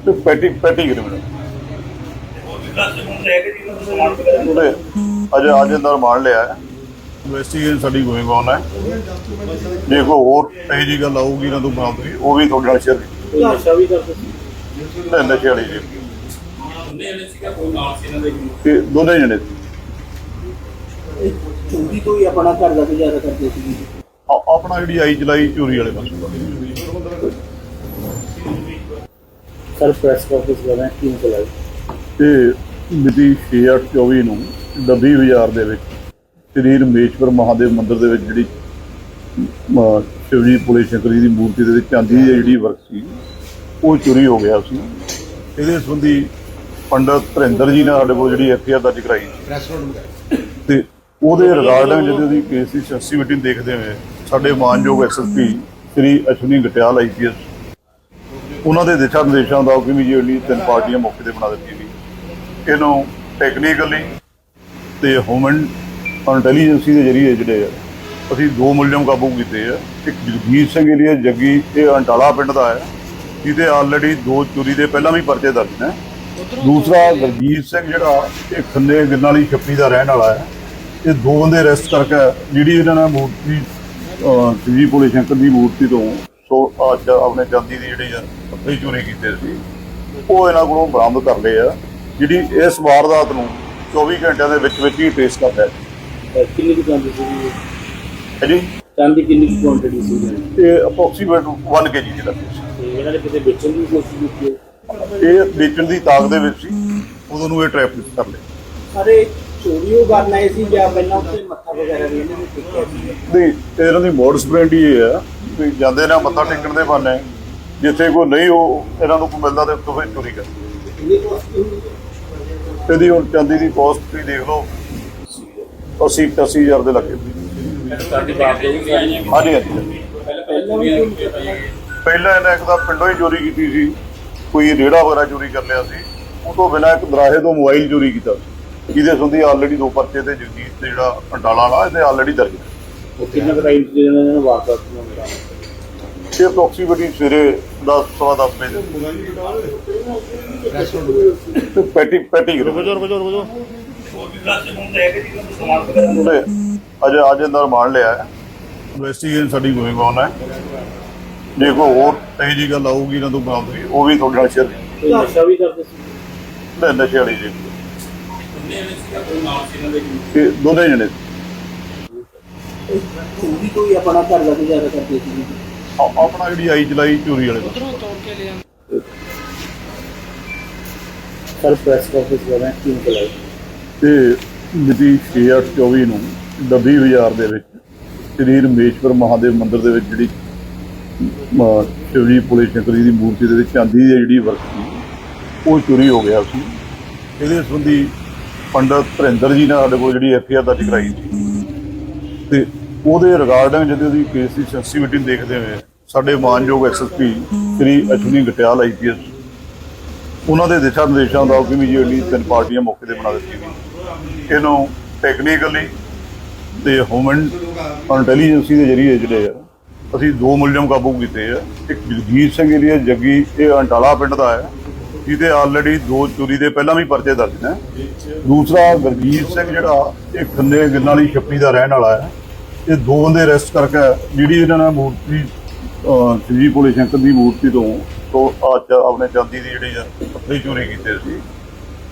ਤੇ ਪੈਟੀ ਪੈਟੀ ਕ੍ਰਿਮੀਨਲ ਉਹਨੇ ਅੱਜ ਅੱਜ ਅੰਦਰ ਮਾਰ ਲਿਆ ਹੈ। ਇਨਵੈਸਟੀਗੇਸ਼ਨ ਸਾਡੀ ਗੋਇੰਗ ਔਨ ਹੈ। ਜੇ ਕੋਈ ਹੋਰ ਇਹੋ ਜਿਹੀ ਗੱਲ ਆਊਗੀ ਨਾ ਤੋਂ ਬਰਾਮਦਗੀ ਉਹ ਵੀ ਤੁਹਾਡੇ ਨਾਲ ਸ਼ੇਅਰ ਕੋਈ ਨਸ਼ਾ ਵੀ ਕਰਦੇ ਸੀ। ਮੈਂ ਨਸ਼ੇ ਵਾਲੀ ਜੀ। ਤੇ ਦੋਨੇ ਜਣੇ ਸੀ। ਚੰਗੀ ਕੋਈ ਆਪਣਾ ਘਰ ਦਾ ਗੁਜ਼ਾਰਾ ਕਰਦੇ ਸੀ ਆਪਣਾ ਜਿਹੜੀ ਆਈ ਚਲਾਈ ਚੋਰੀ ਵਾਲੇ ਪਾਸੇ। ਸਰ ਪ੍ਰੈਸ ਆਫਿਸ ਵਾਲਾ ਟੀਮ ਚਲਾਈ ਤੇ ਮਿਤੀ 6/8/24 ਨੂੰ ਡੱਬੀ ਬਾਜ਼ਾਰ ਦੇ ਵਿੱਚ ਸ੍ਰੀ ਰਮੇਸ਼ਵਰ ਮਹਾਦੇਵ ਮੰਦਿਰ ਦੇ ਵਿੱਚ ਜਿਹੜੀ ਸ਼ਿਵਜੀ ਪੁਲੇ ਸ਼ੰਕਰ ਜੀ ਦੀ ਮੂਰਤੀ ਦੇ ਵਿੱਚ ਚਾਂਦੀ ਦੀ ਜਿਹੜੀ ਵਰਕ ਸੀ ਉਹ ਚੋਰੀ ਹੋ ਗਿਆ ਸੀ। ਇਹਦੇ ਸੰਬੰਧੀ ਪੰਡਤ ਧਰਿੰਦਰ ਜੀ ਨੇ ਸਾਡੇ ਕੋਲ ਜਿਹੜੀ ਐਫ ਆਈ ਆਰ ਦਰਜ ਕਰਾਈ ਤੇ ਉਹਦੇ ਰਿਗਾਰਡਿੰਗ ਜਦੋਂ ਉਹਦੀ ਕੇਸ ਦੀ ਸੈਂਸਿਟੀਵਿਟੀ ਦੇਖਦੇ ਹੋਏ ਸਾਡੇ ਮਾਨਯੋਗ ਐਸਐਸਪੀ ਸ੍ਰੀ ਅਸ਼ਵਨੀ ਗਟਿਆਲ ਆਈਪੀਐਸ ਉਹਨਾਂ ਦੇ ਦਿਸ਼ਾ ਨਿਰਦੇਸ਼ਾਂ ਦਾ ਇਮੀਡੀਏਟਲੀ ਤਿੰਨ ਪਾਰਟੀਆਂ ਮੌਕੇ ਤੇ ਬਣਾ ਦਿੱਤੀਆਂ ਇਹਨੂੰ ਟੈਕਨੀਕਲੀ ਤੇ ਹਿਊਮਨ ਇੰਟੈਲੀਜੈਂਸੀ ਦੇ ਜਰੀਏ ਜਿਹੜੇ ਆ ਅਸੀਂ ਦੋ ਮੁਲਜ਼ਮ ਕਾਬੂ ਕੀਤੇ ਆ। ਇੱਕ ਜਗਜੀਤ ਸਿੰਘ ਏਲੀਆ ਜੱਗੀ ਇਹ ਅੰਟਾਲਾ ਪਿੰਡ ਦਾ ਹੈ ਜਿਹਦੇ ਆਲਰੇਡੀ ਦੋ ਚੋਰੀ ਦੇ ਪਹਿਲਾਂ ਵੀ ਪਰਚੇ ਦਰਜ ਨੇ। ਦੂਸਰਾ ਗੁਰਜੀਤ ਸਿੰਘ ਜਿਹੜਾ ਇਹ ਖੰਨੇ ਗਿੱਲਾਂ ਵਾਲੀ ਛੱਪੀ ਦਾ ਰਹਿਣ ਵਾਲਾ ਹੈ। ਇਹ ਦੋ ਬੰਦੇ ਅਰੈਸਟ ਕਰਕੇ ਜਿਹੜੀ ਇਹਨਾਂ ਨੇ ਮੂਰਤੀ ਸ਼ਿਵਜੀ ਭੋਲੇ ਸ਼ੰਕਰ ਦੀ ਮੂਰਤੀ ਤੋਂ ਸੋ ਅੱਜ ਆਪਣੇ ਚਾਂਦੀ ਦੀ ਜਿਹੜੀ ਪੱਥਰੀ ਚੋਰੀ ਕੀਤੇ ਸੀ ਉਹ ਇਹਨਾਂ ਕੋਲੋਂ ਬਰਾਮਦ ਕਰ ਲਏ ਆ। ਜਿਹੜੀ ਇਸ ਵਾਰਦਾਤ ਨੂੰ 24 ਘੰਟਿਆਂ ਦੇ ਵਿੱਚ ਵਿੱਚ ਹੀ ਟ੍ਰੇਸ ਕਰ ਕਿੰਨੀ ਕੁ ਸੀ? ਹੈ ਜੀ ਚਾਂਦੀ ਕਿੰਨੀ ਕੁ ਕੁਆਂਟੀਟੀ ਸੀ? ਇਹ ਅਪਰੋਕਸੀਮੇਟ 1 ਕੇਜੀ ਜਿਹੜਾ। ਸੀ ਤੇ ਇਹਨਾਂ ਨੇ ਕਿਤੇ ਵੇਚਣ ਦੀ ਕੋਸ਼ਿਸ਼ ਕੀਤੀ ਹੈ। ਇਹ ਵੇਚਣ ਦੀ ਤਾਕ ਦੇ ਵਿੱਚ ਸੀ। ਉਦੋਂ ਨੂੰ ਇਹ ਟ੍ਰੈਪ ਕਰ ਲਿਆ। ਸਾਰੇ ਚੋਰੀ ਉਹ ਕਰਨ ਆਏ ਸੀ ਜਾਂ ਪਹਿਲਾਂ ਉੱਥੇ ਮੱਥਾ ਵਗੈਰਾ ਵੀ ਇਹਨਾਂ ਨੇ ਟਿਕਿਆ ਸੀ? ਨਹੀਂ ਇਹਨਾਂ ਦੀ ਮੋਡਸ ਬ੍ਰੈਂਡ ਹੀ ਇਹ ਆ। ਵੀ ਜਾਂਦੇ ਨੇ ਮੱਥਾ ਟੇਕਣ ਦੇ ਬਹਾਨੇ ਜਿੱਥੇ ਕੋਈ ਨਹੀਂ ਉਹ ਇਹਨਾਂ ਨੂੰ ਕੋਈ ਮਿਲਦਾ ਤੇ ਉੱਥੋਂ ਫਿਰ ਚੋਰੀ ਕਰ। ਇਹਦੀ ਹੁਣ ਚਾਂਦੀ ਦੀ ਕੋਸਟ ਤੁਸੀਂ ਦੇਖ ਲਓ। 80 80000 ਦੇ ਲੱਗੇ। ਹਾਂਜੀ ਹਾਂਜੀ। ਪਹਿਲਾਂ ਇਹਨੇ ਇੱਕ ਤਾਂ ਪਿੰਡੋਂ ਹੀ ਚੋਰੀ ਕੀਤੀ ਸੀ। ਕੋਈ ਰੇੜਾ ਵਗੈਰਾ ਚੋਰੀ ਕਰ ਲਿਆ ਸੀ। ਉਹ ਤੋਂ ਬਿਨਾਂ ਇੱਕ ਦਰਾਹੇ ਤੋਂ ਮੋਬਾਈਲ ਚੋਰੀ ਕੀਤਾ ਸੀ। ਜਿਹਦੇ ਸੰਬੰਧੀ ਆਲਰੇਡੀ ਦੋ ਪਰਚੇ ਤੇ ਜਗਜੀਤ ਤੇ ਜਿਹੜਾ ਅੰਡਾਲਾ ਵਾਲਾ ਇਹਦੇ ਆਲਰੇਡੀ ਦਰਜ ਹੈ ਉਹ ਕਿੰਨਾ ਕੁ ਟਾਈਮ ਸੀ ਇਹਨਾਂ ਨੇ ਵਾਰਦਾਤ ਨੂੰ ਇਹ ਅਪਰੋਕਸੀਮੇਟਲੀ ਸਵੇਰੇ 10 ਸਵਾ ਦਸ ਵਜੇ। ਤੇ ਪੈਟੀ ਪੈਟੀ ਰੁਕੋ ਜੋ ਰੁਕੋ ਜੋ ਰੁਕੋ ਉਹਨੇ ਅੱਜ ਅੱਜ ਅੰਦਰ ਮਾਰ ਲਿਆ ਹੈ। ਇਨਵੈਸਟੀਗੇਸ਼ਨ ਸਾਡੀ ਗੋਇੰਗ ਔਨ ਹੈ। ਜੇ ਕੋਈ ਹੋਰ ਇਹੋ ਜਿਹੀ ਗੱਲ ਆਊਗੀ ਇਹਨਾਂ ਤੋਂ ਬਰਾਮਦ ਉਹ ਵੀ ਤੁਹਾਡੇ ਨਾਲ ਸ਼ੇਅਰ ਨਸ਼ਾ ਵੀ ਕਰਦੇ ਸੀ। ਮੈਂ ਨਸ਼ੇ ਵਾਲੀ ਜੀ। ਇਹ ਦੋਨੇ ਜਣੇ। ਚੋਰੀ ਕੋਈ ਆਪਣਾ ਘਰ ਦਾ ਗੁਜ਼ਾਰਾ ਕਰਦੇ ਸੀ। ਆ- ਆਪਣਾ ਜਿਹੜੀ ਆਈ ਚਲਾਈ ਚੋਰੀ ਵਾਲੇ ਦਾ। ਸਰ ਪ੍ਰੈਸ ਕਾਫਿਸ ਵਾਲਾ ਟੀਮ ਚਲਾਈ ਤੇ ਮਿਤੀ 6/8/24 ਨੂੰ ਡੱਬੀ ਬਾਜ਼ਾਰ ਦੇ ਵਿੱਚ ਸ੍ਰੀ ਰਮੇਸ਼ਵਰ ਮਹਾਦੇਵ ਮੰਦਿਰ ਦੇ ਵਿੱਚ ਜਿਹੜੀ ਅਹ, ਸ਼ਿਵਜੀ ਪੁਲੇ ਸ਼ੰਕਰ ਜੀ ਦੀ ਮੂਰਤੀ ਦੇ ਵਿੱਚ ਚਾਂਦੀ ਦੀ ਜਿਹੜੀ ਵਰਕ ਸੀ ਉਹ ਚੋਰੀ ਹੋ ਗਿਆ ਸੀ। ਇਹਦੇ ਸੰਬੰਧੀ ਪੰਡਤ ਧਰਿੰਦਰ ਜੀ ਨੇ ਸਾਡੇ ਕੋਲ ਜਿਹੜੀ ਐਫ ਆਈ ਆਰ ਦਰਜ ਕਰਾਈ ਸੀ। ਤੇ ਉਹਦੇ ਰਿਗਾਰਡਿੰਗ ਜਦੋਂ ਉਹਦੀ ਕੇਸ ਦੀ ਸੈਂਸਿਟੀਵਿਟੀ ਦੇਖਦੇ ਹੋਏ ਸਾਡੇ ਮਾਨਯੋਗ ਐਸਐਸਪੀ ਸ੍ਰੀ ਅਸ਼ਵਨੀ ਗਟਿਆਲ ਆਈਪੀਐਸ ਉਹਨਾਂ ਦੇ ਦਿਸ਼ਾ ਨਿਰਦੇਸ਼ਾਂ ਦਾ ਕਿ ਵੀ ਇਮੀਡੀਏਟਲੀ ਤਿੰਨ ਪਾਰਟੀਆਂ ਮੌਕੇ ਤੇ ਬਣਾ ਦਿੱਤੀਆਂ ਗਈਆਂ। ਇਹਨੂੰ ਟੈਕਨੀਕਲੀ ਤੇ ਹਿਊਮਨ ਇੰਟੈਲੀਜੈਂਸੀ ਦੇ ਜਰੀਏ ਜਿਹੜੇ ਆ, ਅਸੀਂ ਦੋ ਮੁਲਜ਼ਮ ਕਾਬੂ ਕੀਤੇ ਆ। ਇੱਕ ਜਗਜੀਤ ਸਿੰਘ ਏਰੀਆ ਜੱਗੀ, ਇਹ ਅੰਟਾਲਾ ਪਿੰਡ ਦਾ ਹੈ ਜਿਹਦੇ ਆਲਰੇਡੀ ਦੋ ਚੋਰੀ ਦੇ ਪਹਿਲਾਂ ਵੀ ਪਰਚੇ ਦਰਜ ਨੇ। ਦੂਸਰਾ ਗੁਰਜੀਤ ਸਿੰਘ ਜਿਹੜਾ, ਇਹ ਖੰਨੇ ਗਿੱਲਾਂ ਵਾਲੀ ਛੱਪੀ ਦਾ ਰਹਿਣ ਵਾਲਾ ਹੈ ਇਹ ਦੋ ਬੰਦੇ ਅਰੈਸਟ ਕਰਕੇ ਜਿਹੜੀ ਇਹਨਾਂ ਨੇ ਮੂਰਤੀ ਸ਼ਿਵਜੀ ਭੋਲੇ ਸ਼ੰਕਰ ਦੀ ਮੂਰਤੀ ਤੋਂ ਤੋਂ ਅੱਜ ਆਪਣੇ ਚਾਂਦੀ ਦੀ ਜਿਹੜੀ ਪੱਥਰੀ ਚੋਰੀ ਕੀਤੇ ਸੀ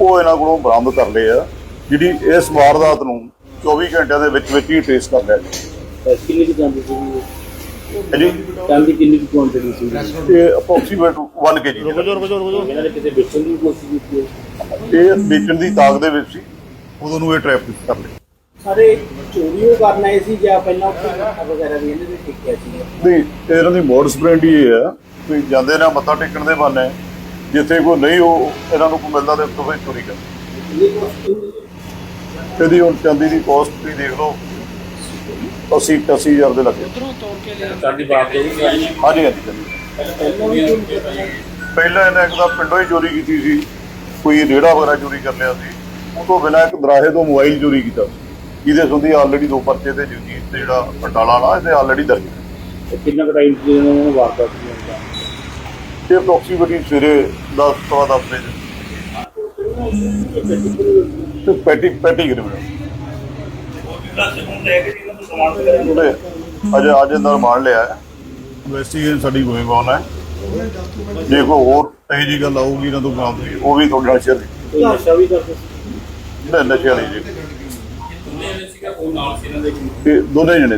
ਉਹ ਇਹਨਾਂ ਕੋਲੋਂ ਬਰਾਮਦ ਕਰ ਲਏ ਆ। ਜਿਹੜੀ ਇਸ ਵਾਰਦਾਤ ਨੂੰ 24 ਘੰਟਿਆਂ ਦੇ ਵਿੱਚ ਵਿੱਚ ਹੀ ਟ੍ਰੇਸ ਕਰ ਲਿਆ ਜੀ ਕਿੰਨੀ ਕੁ ਚਾਂਦੀ ਸੀ? ਹੈ ਜੀ ਚਾਂਦੀ ਕਿੰਨੀ ਕੁ ਕੁਆਂਟੀਟੀ ਸੀ? ਇਹ ਅਪਰੋਕਸੀਮੇਟ 1 ਕੇਜੀ ਰੁਕੋ ਜੋ ਰੁਕੋ ਜੋ ਰੁਕੋ ਇਹਨਾਂ ਨੇ ਕਿਤੇ ਵੇਚਣ ਦੀ ਕੋਸ਼ਿਸ਼ ਕੀਤੀ। ਇਹ ਵੇਚਣ ਦੀ ਤਾਕ ਦੇ ਵਿੱਚ ਸੀ। ਉਦੋਂ ਨੂੰ ਇਹ ਟ੍ਰੈਪ ਕਰ ਲਿਆ। ਸਾਰੇ ਚੋਰੀ ਉਹ ਕਰਨ ਆਏ ਸੀ ਜਾਂ ਪਹਿਲਾਂ ਉੱਥੇ ਮੱਥਾ ਵਗੈਰਾ ਵੀ ਇਹਨਾਂ ਨੇ ਟਿਕਿਆ ਸੀ? ਨਹੀਂ ਇਹਨਾਂ ਦੀ ਮੋਡਸ ਬ੍ਰੈਂਡ ਹੀ ਇਹ ਆ ਵੀ ਜਾਂਦੇ ਨੇ ਮੱਥਾ ਟੇਕਣ ਦੇ ਬਹਾਨੇ ਜਿੱਥੇ ਕੋਈ ਨਹੀਂ ਉਹ ਇਹਨਾਂ ਨੂੰ ਕੋਈ ਮਿਲਦਾ ਤੇ ਉੱਥੋਂ ਫਿਰ ਚੋਰੀ ਕਰ ਇਹਦੀ ਹੁਣ ਚਾਂਦੀ ਦੀ ਕੋਸਟ ਦੇਖ ਲਓ 80 80000 ਦੇ ਲੱਗੇ। ਬਾਤ ਵੀ ਹਾਂਜੀ ਹਾਂਜੀ। ਪਹਿਲਾਂ ਇਹਨੇ ਇੱਕ ਤਾਂ ਪਿੰਡੋਂ ਹੀ ਚੋਰੀ ਕੀਤੀ ਸੀ ਕੋਈ ਰੇੜਾ ਵਗੈਰਾ ਚੋਰੀ ਕਰ ਲਿਆ ਸੀ। ਉਹ ਤੋਂ ਬਿਨਾਂ ਇੱਕ ਦਰਾਹੇ ਤੋਂ ਮੋਬਾਈਲ ਚੋਰੀ ਕੀਤਾ ਸੀ। ਜਿਹਦੇ ਸੰਬੰਧੀ ਆਲਰੇਡੀ ਦੋ ਪਰਚੇ ਤੇ ਜਗਜੀਤ ਤੇ ਜਿਹੜਾ ਅੰਡਾਲਾ ਵਾਲਾ ਇਹਦੇ ਆਲਰੇਡੀ ਦਰਜ ਕਿੰਨਾ ਕੁ ਟਾਈਮ ਸੀ ਇਹਨਾਂ ਨੇ ਵਾਰਦਾਤ ਨੂੰ ਅੰਜਾਮ ਇਹ ਅਪਰੋਕਸੀਮੇਟਲੀ ਸਵੇਰੇ 10 ਸਵਾ ਦਸ ਵਜੇ। ਤੇ ਪੈਟੀ ਪੈਟੀ ਕਰੀਬ ਉਹਨੇ ਅੱਜ ਅੱਜ ਅੰਦਰ ਮਾਰ ਲਿਆ ਹੈ। ਇਨਵੈਸਟੀਗੇਸ਼ਨ ਸਾਡੀ ਗੋਇੰਗ ਔਨ ਹੈ। ਜੇ ਕੋਈ ਹੋਰ ਇਹੋ ਜਿਹੀ ਗੱਲ ਆਊਗੀ ਇਹਨਾਂ ਤੋਂ ਬਰਾਮਦ ਉਹ ਵੀ ਤੁਹਾਡੇ ਨਾਲ ਸ਼ੇਅਰ ਕੋਈ ਨਸ਼ਾ ਵੀ ਕਰਦੇ ਨਹੀਂ ਨਸ਼ੇ ਵਾਲੀ ਜੀ। ਇਹ ਦੋਨੇ ਜਣੇ।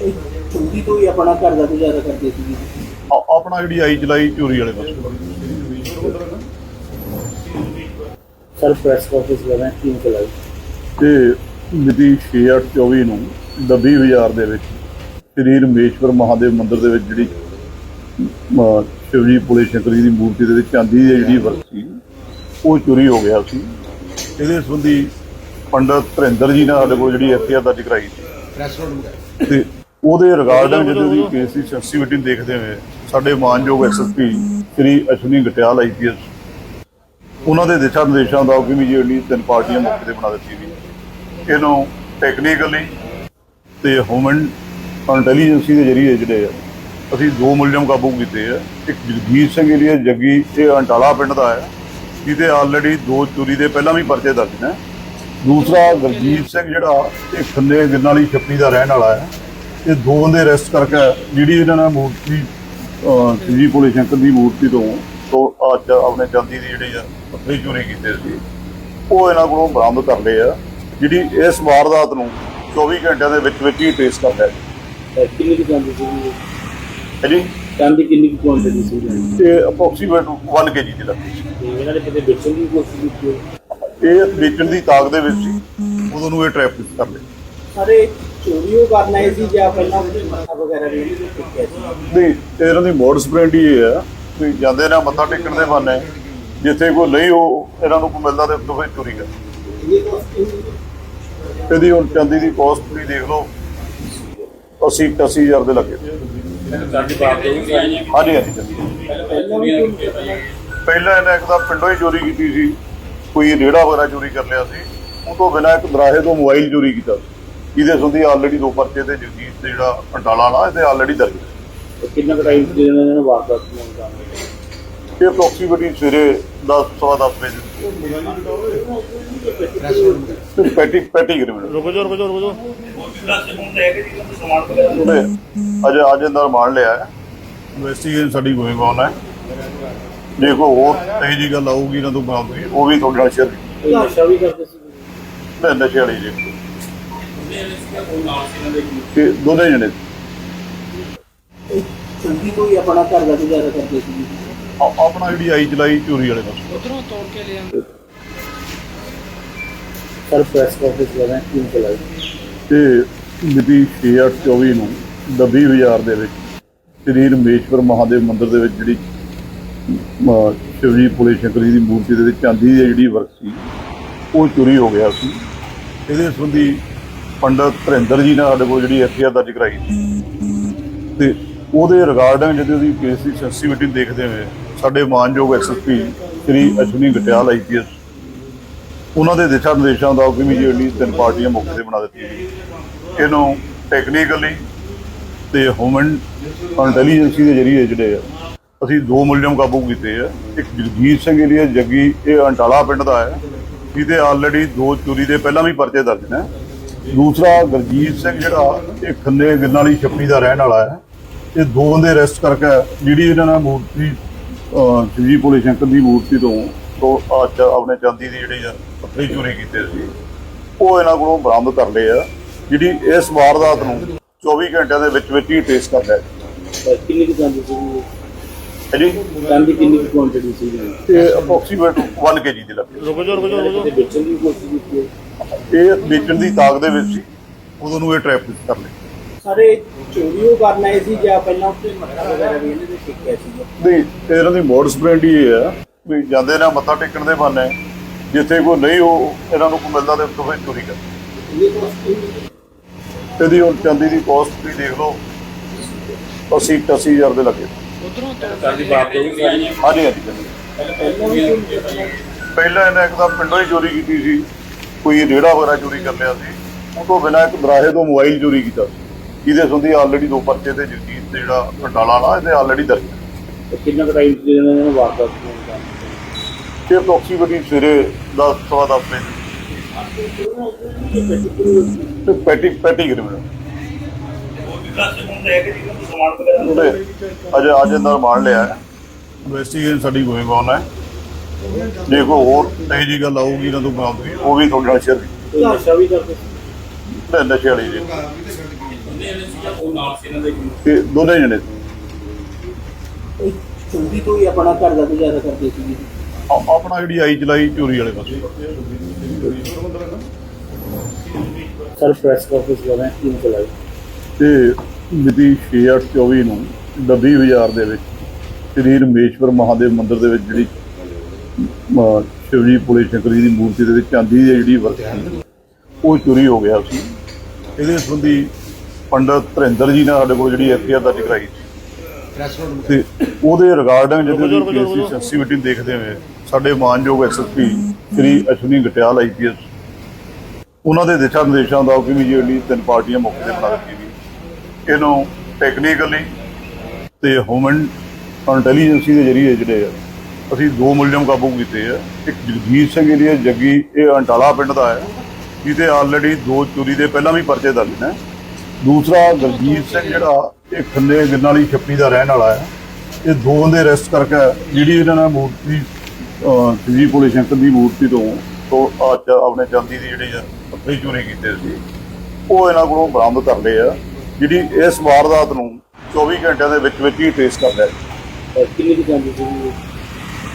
ਸੀ। ਚੋਰੀ ਕੋਈ ਆਪਣਾ ਘਰ ਦਾ ਗੁਜ਼ਾਰਾ ਕਰਦੇ ਸੀ। ਆ- ਆਪਣਾ ਜਿਹੜੀ ਆਈ ਚਲਾਈ ਚੋਰੀ ਵਾਲੇ ਪਾਸੇ ਸਰ ਪ੍ਰੈਸ ਕਾਨਫਰੰਸ ਲੈਣਾ ਕਿਉਂ ਚਲਾਈ? ਤੇ ਮਿਤੀ 6/8/24 ਨੂੰ ਬਾਜ਼ਾਰ ਦੇ ਵਿੱਚ ਸ੍ਰੀ ਰਮੇਸ਼ਵਰ ਮਹਾਦੇਵ ਮੰਦਿਰ ਦੇ ਵਿੱਚ ਜਿਹੜੀ ਸ਼ਿਵਜੀ ਪੁਲੇ ਸ਼ੰਕਰੀ ਦੀ ਮੂਰਤੀ ਦੇ ਵਿੱਚ ਚਾਂਦੀ ਦੀ ਜਿਹੜੀ ਵਰਕ ਸੀ ਉਹ ਚੋਰੀ ਹੋ ਗਿਆ ਸੀ। ਇਹਦੇ ਸੰਬੰਧੀ ਪੰਡਤ ਧਰਿੰਦਰ ਜੀ ਨੇ ਸਾਡੇ ਕੋਲ ਜਿਹੜੀ ਐਫਆਈਆਰ ਦਰਜ ਕਰਾਈ ਸੀ। ਤੇ ਉਹਦੇ ਰਿਗਾਰਡਿੰਗ ਜਦੋਂ ਦੀ ਕੇਸ ਦੀ ਸੈਂਸਿਟੀਵਿਟੀ ਦੇਖਦੇ ਹੋਏ ਸਾਡੇ ਮਾਨਯੋਗ ਐਸਐਸਪੀ ਸ੍ਰੀ ਅਸ਼ਵਨੀ ਗਟਿਆਲ ਆਈਪੀਐਸ ਉਹਨਾਂ ਦੇ ਦਿਸ਼ਾ ਨਿਰਦੇਸ਼ਾਂ ਦਾ ਇਮੀਡੀਏਟਲੀ ਤਿੰਨ ਪਾਰਟੀਆਂ ਮੌਕੇ ਤੇ ਬਣਾ ਦਿੱਤੀ ਗਈ ਇਹਨੂੰ ਟੈਕਨੀਕਲੀ ਤੇ ਹਿਊਮਨ ਇੰਟੈਲੀਜੈਂਸੀ ਦੇ ਜ਼ਰੀਏ ਜਿਹੜੇ ਆ ਅਸੀਂ ਦੋ ਮੁਲਜ਼ਮ ਕਾਬੂ ਕੀਤੇ ਆ। ਇੱਕ ਜਗਜੀਤ ਸਿੰਘ ਏਰੀਆ ਜੱਗੀ ਇਹ ਅੰਟਾਲਾ ਪਿੰਡ ਦਾ ਹੈ। ਜਿਹਦੇ ਆਲਰੇਡੀ ਦੋ ਚੋਰੀ ਦੇ ਪਹਿਲਾਂ ਵੀ ਪਰਚੇ ਦਰਜ ਨੇ। ਦੂਸਰਾ ਗੁਰਜੀਤ ਸਿੰਘ ਜਿਹੜਾ ਇਹ ਖੰਨੇ ਗਿੱਲਾਂ ਵਾਲੀ ਛੱਪੜੀ ਦਾ ਰਹਿਣ ਵਾਲਾ ਹੈ। ਇਹ ਦੋ ਬੰਦੇ ਅਰੈਸਟ ਕਰਕੇ ਜਿਹੜੀ ਇਹਨਾਂ ਨੇ ਮੂਰਤੀ ਜੀ ਪੁਲੇ ਸ਼ੰਕਰ ਦੀ ਮੂਰਤੀ ਤੋਂ ਤੋਂ ਅੱਜ ਆਪਣੇ ਚਾਂਦੀ ਦੀ ਜਿਹੜੀ ਆ ਪੱਥਰੀ ਚੋਰੀ ਕੀਤੇ ਸੀ ਉਹ ਇਹਨਾਂ ਕੋਲੋਂ ਬਰਾਮਦ ਕਰ ਲਏ ਆ। ਜਿਹੜੀ ਇਸ ਵਾਰਦਾਤ ਨੂੰ 24 ਘੰਟਿਆਂ ਦੇ ਵਿੱਚ ਵਿੱਚ ਹੀ ਟ੍ਰੇਸ ਕਰ ਲਿਆ। ਕਿੰਨੀ ਕੁ ਸੀ? ਜੀ ਚਾਂਦੀ ਕਿੰਨੀ ਕੁ ਕੁਆਂਟੀਟੀ ਸੀ? ਤੇ ਅਪਰੋਕਸੀਮੇਟ 1 ਕੇਜੀ ਦੇ ਲੱਗੇ ਇਹਨਾਂ ਨੇ ਕਿਤੇ ਵੇਚਣ ਦੀ ਕੋਸ਼ਿਸ਼ ਕੀਤੀ। ਇਹ ਵੇਚਣ ਦੀ ਤਾਕ ਦੇ ਵਿੱਚ ਸੀ। ਉਦੋਂ ਨੂੰ ਇਹ ਟ੍ਰੈਪ ਕਰ ਲਏ ਸਾਰੇ ਚੋਰੀ ਉਹ ਕਰਨ ਸੀ ਜਾਂ ਪਹਿਲਾਂ ਮੱਥਾ ਵਗੈਰਾ ਵੀ ਟਿਕਿਆ ਸੀ? ਨਹੀਂ ਇਹਨਾਂ ਦੀ ਮੋਡਸ ਬ੍ਰੈਂਡ ਹੀ ਇਹ ਆ ਵੀ ਜਾਂਦੇ ਨੇ ਮੱਥਾ ਟੇਕਣ ਦੇ ਬਾਨੇ ਜਿੱਥੇ ਕੋਈ ਨਹੀਂ ਉਹ ਇਹਨਾਂ ਨੂੰ ਕੋਈ ਮਿਲਦਾ ਤੇ ਉੱਥੋਂ ਫਿਰ ਚੋਰੀ ਕਰ। ਇਹਦੀ ਹੁਣ ਚਾਂਦੀ ਦੀ ਕੋਸਟ ਤੁਸੀਂ ਦੇਖ ਲਓ 80 80000 ਦੇ ਲੱਗੇ। ਦੇ ਹਾਂਜੀ। ਹਾਂਜੀ। ਪਹਿਲਾਂ ਇਹਨੇ ਇੱਕ ਤਾਂ ਪਿੰਡੋਂ ਹੀ ਚੋਰੀ ਕੀਤੀ ਸੀ। ਕੋਈ ਰੇੜਾ ਵਗੈਰਾ ਚੋਰੀ ਕਰ ਲਿਆ ਸੀ ਉਹ ਤੋਂ ਬਿਨਾਂ ਇੱਕ ਦਰਾਹੇ ਤੋਂ ਮੋਬਾਈਲ ਚੋਰੀ ਕੀਤਾ ਸੀ। ਇਹਦੇ ਸੰਬੰਧੀ ਆਲਰੇਡੀ ਦੋ ਪਰਚੇ ਤੇ ਜਗਜੀਤ ਤੇ ਜਿਹੜਾ ਅੰਟਾਲਾ ਵਾਲਾ ਇਹਦੇ ਆਲਰੇਡੀ ਦਰਜ ਹੈ। ਕਿੰਨਾ ਕੁ ਟਾਈਮ ਸੀ ਇਹਨਾਂ ਨੇ ਵਾਰਦਾਤ ਨੂੰ ਅੰਜਾਮ ਦਿੱਤਾ? ਇਹ ਅਪਰੋਕਸੀਮੇਟਲੀ ਸਵੇਰੇ 10 ਸਵਾ 10 ਵਜੇ ਤੇ ਪੈਟੀ ਪੈਟੀ ਕ੍ਰਿਮੀਨਲ ਰੁਕੋ ਜੋ ਰੁਕੋ ਜੋ ਰੁਕੋ ਜੋ। ਅੱਜ ਅੱਜ ਅੰਦਰ ਰਿਮਾਂਡ ਲਿਆ ਹੈ। ਇਨਵੈਸਟੀਗੇਸ਼ਨ ਸਾਡੀ ਗੋਇੰਗ ਔਨ ਹੈ। ਜੇ ਕੋਈ ਹੋਰ ਇਹੋ ਜਿਹੀ ਗੱਲ ਆਊਗੀ ਨਾ ਤੋਂ ਬਣਾਉਂਦੀ ਉਹ ਵੀ ਤੁਹਾਡੇ ਨਾਲ ਸ਼ੇਅਰ ਕੋਈ ਨਸ਼ਾ ਵੀ ਕਰਦੇ ਸੀ। ਮੈਂ ਨਸ਼ੇ ਵਾਲੀ ਜੀ ਤੇ ਦੋਨੇ ਜਣੇ। ਚੰਗੀ ਕੋਈ ਆਪਣਾ ਘਰ ਦਾ ਗੁਜ਼ਾਰਾ ਕਰਦੇ ਸੀ। ਆ- ਆਪਣਾ ਜਿਹੜੀ ਆਈ ਚਲਾਈ ਚੋਰੀ ਵਾਲੇ ਪਾਸੇ ਸਰ ਪ੍ਰੈਸ ਕਾਨਫਰੰਸ ਲੈਣਾ ਕਿਉਂ ਚਲਾਈ? ਤੇ ਮਿਤੀ 6/8/24 ਨੂੰ ਡੱਬੀ ਬਾਜ਼ਾਰ ਦੇ ਵਿੱਚ ਸ੍ਰੀ ਰਮੇਸ਼ਵਰ ਮਹਾਦੇਵ ਮੰਦਿਰ ਦੇ ਵਿੱਚ ਜਿਹੜੀ ਸ਼ਿਵਜੀ ਪੁਲੇ ਸ਼ੰਕਰੀ ਦੀ ਮੂਰਤੀ ਦੇ ਵਿੱਚ ਚਾਂਦੀ ਦੀ ਜਿਹੜੀ ਵਰਕ ਸੀ, ਉਹ ਚੋਰੀ ਹੋ ਗਿਆ ਸੀ। ਇਹਦੇ ਸੰਬੰਧੀ ਪੰਡਤ ਧਰਿੰਦਰ ਜੀ ਨੇ ਸਾਡੇ ਕੋਲ ਜਿਹੜੀ ਐਫਆਈਆਰ ਦਰਜ ਕਰਾਈ ਸੀ। ਤੇ ਉਹਦੇ ਰਿਗਾਰਡਿੰਗ ਜਦੋਂ ਉਹਦੀ ਕੇਸ ਦੀ ਸੈਂਸਿਟੀਵਿਟੀ ਦੇਖਦੇ ਹੋਏ ਸਾਡੇ ਮਾਨਯੋਗ ਐਸਐਸਪੀ ਸ੍ਰੀ ਅਸ਼ਵਨੀ ਗਟਿਆਲ ਆਈਪੀਐਸ ਉਹਨਾਂ ਦੇ ਦਿਸ਼ਾ ਨਿਰਦੇਸ਼ਾਂ ਦਾ ਕਿ ਇਮੀਡੀਏਟਲੀ ਤਿੰਨ ਪਾਰਟੀਆਂ ਮੁੱਖ ਤੇ ਬਣਾ ਦਿੱਤੀਆਂ ਇਹਨੂੰ ਟੈਕਨੀਕਲੀ ਤੇ ਹਿਊਮਨ ਇੰਟੈਲੀਜੈਂਸੀ ਦੇ ਜ਼ਰੀਏ ਜਿਹੜੇ ਆ ਅਸੀਂ ਦੋ ਮੁਲਜ਼ਮ ਕਾਬੂ ਕੀਤੇ ਆ। ਇੱਕ ਜਗਜੀਤ ਸਿੰਘ ਏਰੀਆ ਜੱਗੀ ਇਹ ਅੰਟਾਲਾ ਪਿੰਡ ਦਾ ਹੈ। ਜਿਹਦੇ ਆਲਰੇਡੀ ਦੋ ਚੋਰੀ ਦੇ ਪਹਿਲਾਂ ਵੀ ਪਰਚੇ ਦਰਜ ਨੇ। ਦੂਸਰਾ ਗੁਰਜੀਤ ਸਿੰਘ ਜਿਹੜਾ ਇਹ ਖੰਨੇ ਗਿੱਲਾਂ ਵਾਲੀ ਛੱਪੜੀ ਦਾ ਰਹਿਣ ਵਾਲਾ ਹੈ। ਇਹ ਦੋ ਬੰਦੇ ਅਰੈਸਟ ਕਰਕੇ ਜਿਹੜੀ ਇਹਨਾਂ ਨੇ ਮੂਰਤੀ ਅਹ, ਸ਼ਿਵਜੀ ਸ਼ੰਕਰ ਦੀ ਮੂਰਤੀ ਤੋਂ ਤੋਂ ਅੱਜ ਆਪਣੇ ਚਾਂਦੀ ਦੀ ਜਿਹੜੀ ਪੱਥਰੀ ਚੋਰੀ ਕੀਤੇ ਸੀ ਉਹ ਇਹਨਾਂ ਕੋਲੋਂ ਬਰਾਮਦ ਕਰ ਲਏ ਆ। ਜਿਹੜੀ ਇਸ ਵਾਰਦਾਤ ਨੂੰ 24 ਘੰਟਿਆਂ ਦੇ ਵਿੱਚ ਵਿੱਚ ਹੀ ਟ੍ਰੇਸ ਕਰ ਲਿਆ। ਕਿੰਨੀ ਕੁ ਚਾਂਦੀ ਸੀ? ਕਿੰਨੀ ਕੁਆਂਟੀਟੀ ਸੀ ਤੇ ਅਪਰੋਕਸੀਮੇਟ 1 ਕੇਜੀ ਦੇ ਲੱਗੇ। ਰੁਕੋ ਜੋ ਰੁਕੋ ਜੋ ਰੁਕੋ ਕਿਤੇ ਜੋ ਵੇਚਣ ਦੀ ਕੋਸ਼ਿਸ਼ ਕੀਤੀ ਹੈ। ਇਹ ਵੇਚਣ ਦੀ ਤਾਕ ਦੇ ਵਿੱਚ ਸੀ। ਉਦੋਂ ਨੂੰ ਇਹ ਟ੍ਰੈਪ ਕਰ ਲਏ ਸਾਰੇ ਚੋਰੀ ਉਹ ਕਰਨ ਆਏ ਸੀ ਜਾਂ ਪਹਿਲਾਂ ਉੱਤੇ ਮੱਥਾ ਵਗੈਰਾ ਵੀ ਇਹਨੇ ਟਿਕਿਆ ਸੀ? ਨਹੀਂ ਤੇ ਇਹਨਾਂ ਦੀ ਮੋਡਸ ਬ੍ਰੈਂਡ ਹੀ ਇਹ ਆ ਵੀ ਜਾਂਦੇ ਨੇ ਮੱਥਾ ਟੇਕਣ ਦੇ ਬਾਨੇ ਜਿੱਥੇ ਕੋਈ ਨਹੀਂ ਉਹ ਇਹਨਾਂ ਨੂੰ ਕੋਈ ਮਿਲਦਾ ਤੇ ਉੱਥੋਂ ਫਿਰ ਚੋਰੀ ਕਰ ਇਹਦੀ ਹੁਣ ਚਾਂਦੀ ਦੀ ਕੋਸਟ ਤੁਸੀਂ ਦੇਖ ਲਓ 80 80000 ਦੇ ਲੱਗੇ। ਚਾਂਦੀ ਬਾਤ ਦੇ ਹਾਂਜੀ ਹਾਂਜੀ ਚਾਂਦੀ। ਪਹਿਲਾਂ ਵੀ ਇਹਨੇ ਇੱਕ ਤਾਂ ਪਿੰਡੋਂ ਹੀ ਚੋਰੀ ਕੀਤੀ ਸੀ ਕੋਈ ਰੇੜਾ ਵਗੈਰਾ ਚੋਰੀ ਕਰ ਲਿਆ ਸੀ ਉਹ ਤੋਂ ਬਿਨਾਂ ਇੱਕ ਦਰਾਹੇ ਤੋਂ ਮੋਬਾਈਲ ਚੋਰੀ ਕੀਤਾ ਸੀ ਇਹਦੇ ਸੰਬੰਧੀ ਆਲਰੇਡੀ ਦੋ ਪਰਚੇ ਤੇ ਜਗਜੀਤ ਤੇ ਜਿਹੜਾ ਅੰਟਾਲਾ ਵਾਲਾ ਇਹਦੇ ਆਲਰੇਡੀ ਦਰਜ। ਤੇ ਕਿੰਨਾ ਕੁ ਟਾਈਮ ਸੀ ਇਹਨਾਂ ਨੇ ਵਾਰਦਾਤ ਦਿੱਤਾ? ਇਹ ਅਪਰੋਕਸੀਮੇਟਲੀ ਸਵੇਰੇ 10 ਸਵਾ 10 ਵਜੇ ਤੇ ਪੈਟੀ ਪੈਟੀ ਕ੍ਰਿਮੀਨਲ ਉਹਨੇ ਅੱਜ ਅੱਜ ਅੰਦਰ ਰਿਮਾਂਡ ਲਿਆ ਹੈ। ਇਨਵੈਸਟੀਗੇਸ਼ਨ ਸਾਡੀ ਗੋਇੰਗ ਔਨ ਹੈ। ਜੇ ਕੋਈ ਹੋਰ ਇਹੋ ਜਿਹੀ ਗੱਲ ਆਊਗੀ ਨਾ ਤੋਂ ਬਣਾਉਂਦੀ ਉਹ ਵੀ ਤੁਹਾਡੇ ਨਾਲ ਸ਼ੇਅਰ ਨਸ਼ਾ ਵੀ ਕਰਦੇ ਸੀ। ਤੇ ਨਸ਼ੇ ਵਾਲੀ ਜੀ। ਤੇ ਦੋਨੇ ਜਣੇ। ਚੰਗੀ ਕੋਈ ਆਪਣਾ ਘਰ ਦਾ ਗੁਜ਼ਾਰਾ ਕਰਦੇ ਸੀ ਆ- ਆਪਣਾ ਜਿਹੜੀ ਆਈ ਚਲਾਈ ਚੋਰੀ ਵਾਲੇ ਪਾਸੇ। ਸਰ ਪ੍ਰੈਸ ਕਾਨਫਰੰਸ ਹਾਂ ਕਿਉਂ ਚਲਾਈ? ਤੇ ਮਿਤੀ 6/8/24 ਨੂੰ ਡੱਬੀ ਬਾਜ਼ਾਰ ਦੇ ਵਿੱਚ ਸ੍ਰੀ ਰਮੇਸ਼ਵਰ ਮਹਾਦੇਵ ਮੰਦਿਰ ਦੇ ਵਿੱਚ ਜਿਹੜੀ ਸ਼ਿਵਜੀ ਭੋਲੇ ਸ਼ੰਕਰ ਦੀ ਮੂਰਤੀ ਦੇ ਵਿੱਚ ਚਾਂਦੀ ਦੀ ਜਿਹੜੀ ਵਰਤੀ ਉਹ ਚੋਰੀ ਹੋ ਗਿਆ ਸੀ। ਇਹਦੇ ਸੰਬੰਧੀ ਪੰਡਤ ਧਰਿੰਦਰ ਜੀ ਨੇ ਸਾਡੇ ਕੋਲ ਜਿਹੜੀ ਐਫਆਈਆਰ ਦਰਜ ਕਰਾਈ ਸੀ। ਤੇ ਉਹਦੇ ਰਿਗਾਰਡਿੰਗ ਜਦੋਂ ਦੀ ਕੇਸ ਦੀ ਸੈਂਸਿਟੀਵਿਟੀ ਦੇਖਦੇ ਹੋਏ ਸਾਡੇ ਮਾਨਯੋਗ ਐਸਐਸਪੀ ਸ੍ਰੀ ਅਸ਼ਵਨੀ ਗਟਿਆਲ ਆਈਪੀਐਸ ਉਹਨਾਂ ਦੇ ਦਿਸ਼ਾ ਨਿਰਦੇਸ਼ਾਂ ਦਾ ਕਿ ਇਮੀਡੀਏਟਲੀ ਤਿੰਨ ਪਾਰਟੀਆਂ ਮੌਕੇ ਤੇ ਬਣਾ ਗਈਆਂ ਇਹਨੂੰ ਟੈਕਨੀਕਲੀ ਤੇ ਹਿਊਮਨ ਇੰਟੈਲੀਜੈਂਸੀ ਦੇ ਜਰੀਏ ਜਿਹੜੇ ਆ ਅਸੀਂ ਦੋ ਮੁਲਜ਼ਮ ਕਾਬੂ ਕੀਤੇ ਆ। ਇੱਕ ਜਗਜੀਤ ਸਿੰਘ ਏਰੀਆ ਜੱਗੀ ਇਹ ਅੰਟਾਲਾ ਪਿੰਡ ਦਾ ਹੈ ਜਿਹਦੇ ਆਲਰੇਡੀ ਦੋ ਚੋਰੀ ਦੇ ਪਹਿਲਾਂ ਵੀ ਪਰਚੇ ਦਰਜ ਨੇ। ਦੂਸਰਾ ਗਰਜੀਤ ਸਿੰਘ ਜਿਹੜਾ ਇਹ ਖੰਨੇ ਗਿੱਲਾਂ ਵਾਲੀ ਛੱਪੀ ਦਾ ਰਹਿਣ ਵਾਲਾ ਹੈ ਇਹ ਦੋ ਬੰਦੇ ਅਰੈਸਟ ਕਰਕੇ ਜਿਹੜੀ ਇਹਨਾਂ ਨੇ ਮੂਰਤੀ ਅਹ, ਸ਼ਿਵਜੀ ਸ਼ੰਕਰ ਦੀ ਮੂਰਤੀ ਤੋਂ ਤੋਂ ਅੱਜ ਆਪਣੇ ਚਾਂਦੀ ਦੀ ਜਿਹੜੀ ਆ ਪੱਥਰੀ ਚੋਰੀ ਕੀਤੇ ਸੀ ਉਹ ਇਹਨਾਂ ਕੋਲੋਂ ਬਰਾਮਦ ਕਰ ਲਏ ਆ। ਜਿਹੜੀ ਇਸ ਵਾਰਦਾਤ ਨੂੰ 24 ਘੰਟਿਆਂ ਦੇ ਵਿੱਚ ਵਿੱਚ ਹੀ ਟ੍ਰੇਸ ਕਰ ਲਿਆ। ਅਹ ਕਿੰਨੀ ਕੁ ਚਾਂਦੀ ਸੀ?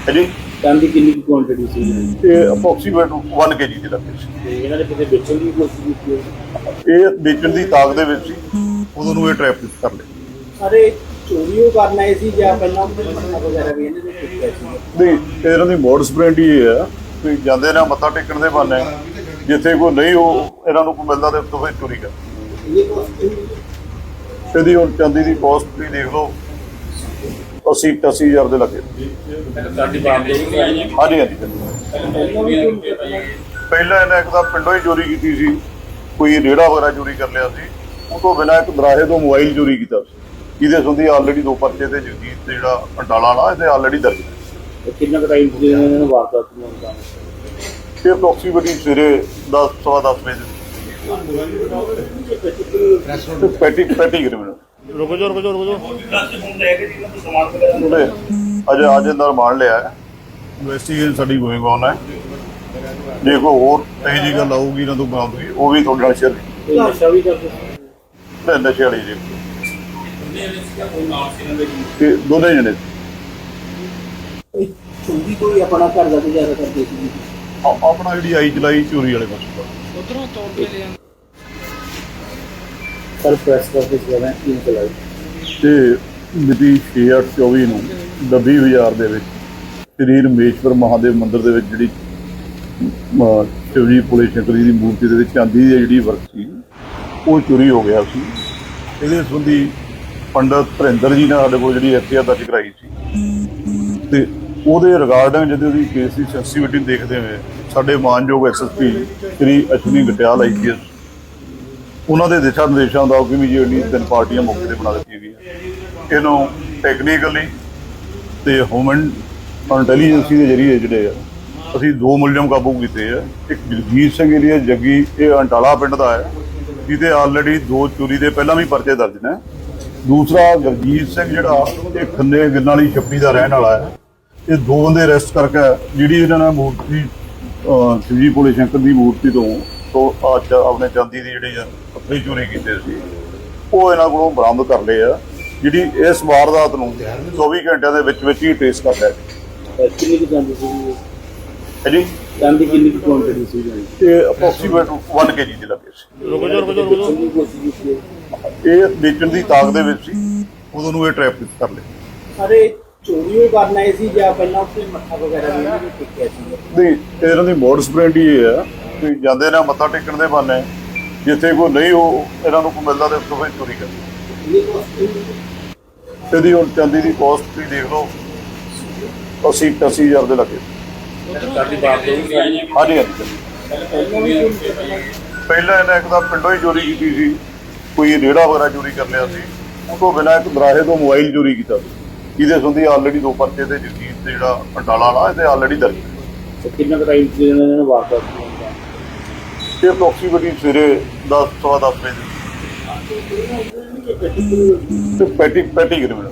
ਹੈ ਜੀ? ਚਾਂਦੀ ਕਿੰਨੀ ਕੁ ਕੁਆਂਟੀਟੀ ਸੀ? ਇਹ ਅਪਰੋਕਸੀਮੇਟ 1 ਕੇਜੀ ਦੇ ਲੱਗੇ ਸੀ। ਤੇ ਇਹਨਾਂ ਨੇ ਕਿਤੇ ਵੇਚਣ ਦੀ ਕੋਸ਼ਿਸ਼ ਕੀਤੀ ਇਹ ਵੇਚਣ ਦੀ ਤਾਕ ਦੇ ਵਿੱਚ ਸੀ ਉਦੋਂ ਨੂੰ ਇਹ ਟ੍ਰੈਪ ਕਰ ਲਿਆ। ਸਾਰੇ ਚੋਰੀ ਉਹ ਕਰਨ ਆਏ ਸੀ ਜਾਂ ਪਹਿਲਾਂ ਮੱਥਾ ਵਗੈਰਾ ਵੀ ਇਹਨੇ ਨੇ ਟਿਕਿਆ ਸੀ? ਨਹੀਂ ਇਹਨਾਂ ਦੀ ਮੋਡਸ ਬ੍ਰੈਂਡ ਹੀ ਵੀ ਜਾਂਦੇ ਨੇ ਮੱਥਾ ਟੇਕਣ ਦੇ ਬਹਾਨੇ ਜਿੱਥੇ ਕੋਈ ਨਹੀਂ ਉਹ ਇਹਨਾਂ ਨੂੰ ਕੋਈ ਮਿਲਦਾ ਤੇ ਉੱਥੋਂ ਫਿਰ ਚੋਰੀ ਕਰ। ਇਹ ਇਹਦੀ ਹੁਣ ਚਾਂਦੀ ਦੀ ਕੋਸਟ ਵੀ ਦੇਖ ਲਓ 80 80000 ਦੇ ਲੱਗੇ। ਦੇ ਹਾਂਜੀ ਹਾਂਜੀ। ਪਹਿਲਾਂ ਇਹਨੇ ਇੱਕ ਤਾਂ ਪਿੰਡੋਂ ਹੀ ਚੋਰੀ ਕੀਤੀ ਸੀ ਕੋਈ ਰੇੜਾ ਵਗੈਰਾ ਚੋਰੀ ਕਰ ਲਿਆ ਸੀ ਉਹ ਤੋਂ ਬਿਨਾਂ ਇੱਕ ਦਰਾਹੇ ਤੋਂ ਮੋਬਾਈਲ ਚੋਰੀ ਕੀਤਾ ਸੀ ਜਿਹਦੇ ਸੰਬੰਧੀ ਆਲਰੇਡੀ ਦੋ ਪਰਚੇ ਤੇ ਜਗਜੀਤ ਤੇ ਜਿਹੜਾ ਅੰਡਾਲਾ ਵਾਲਾ ਇਹਦੇ ਆਲਰੇਡੀ ਦਰਜ ਤੇ ਕਿੰਨਾ ਕੁ ਟਾਈਮ ਇਹਨਾਂ ਨੇ ਵਾਰਦਾਤ ਨੂੰ ਫਿਰ ਅਪਰੋਕਸੀਮੇਟਲੀ ਸਵੇਰੇ 10 ਸਵਾ 10 ਵਜੇ ਤੇ ਪੈਟੀ ਪੈਟੀ ਕ੍ਰਿਮੀਨਲ ਰੁਕੋ ਜੋ ਰੁਕੋ ਜੋ ਰੁਕੋ ਜੋ। ਉਹਦੇ ਅੱਜ ਅੱਜ ਅੰਦਰ ਮਾਰ ਲਿਆ ਹੈ। ਇਨਵੈਸਟੀਗੇਸ਼ਨ ਸਾਡੀ ਗੋਇੰਗ ਔਨ ਹੈ। ਜੇ ਕੋਈ ਹੋਰ ਇਹੋ ਜਿਹੀ ਗੱਲ ਆਊਗੀ ਨਾ ਤੋਂ ਬਰਾਮਦਗੀ ਉਹ ਵੀ ਤੁਹਾਡੇ ਨਾਲ ਸ਼ੇਅਰ ਕੋਈ ਨਸ਼ਾ ਵੀ ਕਰਦੇ ਸੀ ਤੇ ਨਸ਼ੇ ਵਾਲੀ ਜੀ। ਤੇ ਦੋਨੇ ਜਣੇ ਕੋਈ ਚੋਰੀ ਕੋਈ ਆਪਣਾ ਘਰ ਦਾ ਗੁਜ਼ਾਰਾ ਕਰਦੇ ਸੀ। ਆ- ਆਪਣਾ ਜਿਹੜੀ ਆਈ ਚਲਾਈ ਚੋਰੀ ਵਾਲੇ ਪਾਸੇ। ਸਰ ਪ੍ਰੈਸ ਕਾਨਫਰੰਸ ਕਰ ਰਹੇ ਹਾਂ ਕਿਉਂ ਚਲਾਈ ਤੇ ਮਿਤੀ 6/8/24 ਨੂੰ ਡੱਬੀ ਬਾਜ਼ਾਰ ਦੇ ਵਿੱਚ ਸ੍ਰੀ ਰਮੇਸ਼ਵਰ ਮਹਾਦੇਵ ਮੰਦਿਰ ਦੇ ਵਿੱਚ ਜਿਹੜੀ ਸ਼ਿਵਜੀ ਭੋਲੇ ਸ਼ੰਕਰ ਜੀ ਦੀ ਮੂਰਤੀ ਦੇ ਵਿੱਚ ਚਾਂਦੀ ਦੀ ਜਿਹੜੀ ਵਰਕ ਸੀ ਉਹ ਚੋਰੀ ਹੋ ਗਿਆ ਸੀ ਇਹਦੇ ਸੰਬੰਧੀ ਪੰਡਤ ਧਰਿੰਦਰ ਜੀ ਨੇ ਸਾਡੇ ਕੋਲ ਜਿਹੜੀ ਐਫਆਈਆਰ ਦਰਜ ਕਰਾਈ ਸੀ ਤੇ ਉਹਦੇ ਰਿਗਾਰਡਿੰਗ ਜਦੋਂ ਦੀ ਕੇਸ ਦੀ ਸੈਂਸਿਟੀਵਿਟੀ ਦੇਖਦੇ ਹੋਏ ਸਾਡੇ ਮਾਨਯੋਗ ਐਸਐਸਪੀ ਸ੍ਰੀ ਅਸ਼ਵਨੀ ਗਟਿਆਲ ਆਈਪੀਐਸ ਉਹਨਾਂ ਦੇ ਦਿਸ਼ਾ ਨਿਰਦੇਸ਼ਾਂ ਦਾ ਕਿ ਵੀ ਇਮੀਡੀਏਟਲੀ ਤਿੰਨ ਪਾਰਟੀਆਂ ਮੌਕੇ ਤੇ ਬਣਾ ਦਿੱਤੀਆਂ ਗਈਆਂ। ਇਹਨੂੰ ਟੈਕਨੀਕਲੀ ਤੇ ਹਿਊਮਨ ਇੰਟੈਲੀਜੈਂਸੀ ਦੇ ਜਰੀਏ ਜਿਹੜੇ ਆ, ਅਸੀਂ ਦੋ ਮੁਲਜ਼ਮ ਕਾਬੂ ਕੀਤੇ ਆ। ਇੱਕ ਜਗਜੀਤ ਸਿੰਘ ਏਰੀਆ ਜੱਗੀ, ਇਹ ਅੰਟਾਲਾ ਪਿੰਡ ਦਾ ਹੈ, ਜਿਹਦੇ ਆਲਰੇਡੀ ਦੋ ਚੋਰੀ ਦੇ ਪਹਿਲਾਂ ਵੀ ਪਰਚੇ ਦਰਜ ਨੇ। ਦੂਸਰਾ ਗਰਜੀਤ ਸਿੰਘ ਜਿਹੜਾ, ਇਹ ਖੰਨੇ ਗਿੱਲਾਂ ਵਾਲੀ ਛੱਪੀ ਦਾ ਰਹਿਣ ਵਾਲਾ ਹੈ। ਇਹ ਦੋ ਬੰਦੇ ਅਰੈਸਟ ਕਰਕੇ ਜਿਹੜੀ ਇਹਨਾਂ ਨੇ ਮੂਰਤੀ ਸ਼ਿਵਜੀ ਭੋਲੇ ਸ਼ੰਕਰ ਦੀ ਮੂਰਤੀ ਤੋਂ ਤੋਂ ਅੱਜ ਆਪਣੇ ਚਾਂਦੀ ਦੀ ਜਿਹੜੀ ਪੱਥਰੀ ਚੋਰੀ ਕੀਤੇ ਸੀ ਉਹ ਇਹਨਾਂ ਕੋਲੋਂ ਬਰਾਮਦ ਕਰ ਲਏ ਆ ਜਿਹੜੀ ਇਸ ਵਾਰਦਾਤ ਨੂੰ 24 ਘੰਟਿਆਂ ਦੇ ਵਿੱਚ ਵਿੱਚ ਹੀ ਟ੍ਰੇਸ ਕਰ ਲਿਆ ਕਿੰਨੀ ਕੁ ਚਾਂਦੀ ਸੀ? ਹੈ ਜੀ ਚਾਂਦੀ ਕਿੰਨੀ ਕੁ ਕੁਆਂਟੀਟੀ ਸੀ ਇਹ ਅਪਰੋਕਸੀਮੇਟ 1 ਕੇਜੀ ਦੇ ਲੱਗੇ ਸੀ। ਰੁਕੋ ਜੋ ਰੁਕੋ ਜੋ ਰੁਕੋ ਇਹ ਵੇਚਣ ਦੀ ਤਾਕ ਦੇ ਵਿੱਚ ਸੀ ਉਦੋਂ ਨੂੰ ਇਹ ਟ੍ਰੈਪ ਕਰ ਲਿਆ। ਸਾਰੇ ਚੋਰੀ ਉਹ ਕਰਨ ਆਏ ਸੀ ਜਾਂ ਪਹਿਲਾਂ ਉਹਦੇ ਮੱਥਾ ਵਗੈਰਾ ਵੀ ਇਹਨੇ ਨੇ ਟਿਕਿਆ ਸੀ? ਨਹੀਂ ਇਹਨਾਂ ਦੀ ਮੋਡਸ ਬ੍ਰੈਂਡ ਹੀ ਇਹ ਆ ਜਾਂਦੇ ਨੇ, ਮੱਥਾ ਟੇਕਣ ਦੇ ਬਹਾਨੇ ਜਿੱਥੇ ਕੋਈ ਨਹੀਂ, ਉਹ ਇਹਨਾਂ ਨੂੰ ਕੋਈ ਮਿਲਦਾ ਤੇ ਉੱਥੋਂ ਫਿਰ ਚੋਰੀ ਕਰ ਇਹ ਕੋਸਟ ਇਹਦੀ ਹੁਣ ਚਾਂਦੀ ਦੀ ਕੋਸਟ ਵੀ ਦੇਖ ਲਓ 80 80000 ਦੇ ਲੱਗੇ। ਸਾਡੀ ਬਾਤ ਦੇ ਵੀ ਆਈ ਹਾਂਜੀ ਹਾਂਜੀ। ਪਹਿਲਾਂ ਵੀ ਕੋਈ ਪਹਿਲਾਂ ਇਹਨੇ ਇੱਕ ਤਾਂ ਪਿੰਡੋਂ ਹੀ ਚੋਰੀ ਕੀਤੀ ਸੀ, ਕੋਈ ਰੇੜਾ ਵਗੈਰਾ ਚੋਰੀ ਕਰ ਲਿਆ ਸੀ। ਉਹ ਤੋਂ ਬਿਨਾਂ ਇੱਕ ਦਰਾਹੇ ਤੋਂ ਮੋਬਾਈਲ ਚੋਰੀ ਕੀਤਾ ਸੀ। ਜਿਹਦੇ ਸੰਬੰਧੀ ਆਲਰੇਡੀ ਦੋ ਪਰਚੇ ਤੇ ਜਗਜੀਤ ਤੇ ਜਿਹੜਾ ਅੰਡਾਲਾ ਵਾਲਾ ਇਹਦੇ ਆਲਰੇਡੀ ਦਰਜ ਤੇ ਕਿੰਨਾ ਕੁ ਟਾਈਮ ਸੀ ਇਹਨਾਂ ਨੇ ਵਾਰਦਾਤ ਨੂੰ ਅੰਜਾਮ ਇਹ ਅਪਰੋਕਸੀਮੇਟਲੀ ਸਵੇਰੇ 10 ਸਵਾ 10 ਵਜੇ ਤੇ ਪੈਟੀ ਪੈਟੀ ਕ੍ਰਿਮੀਨਲ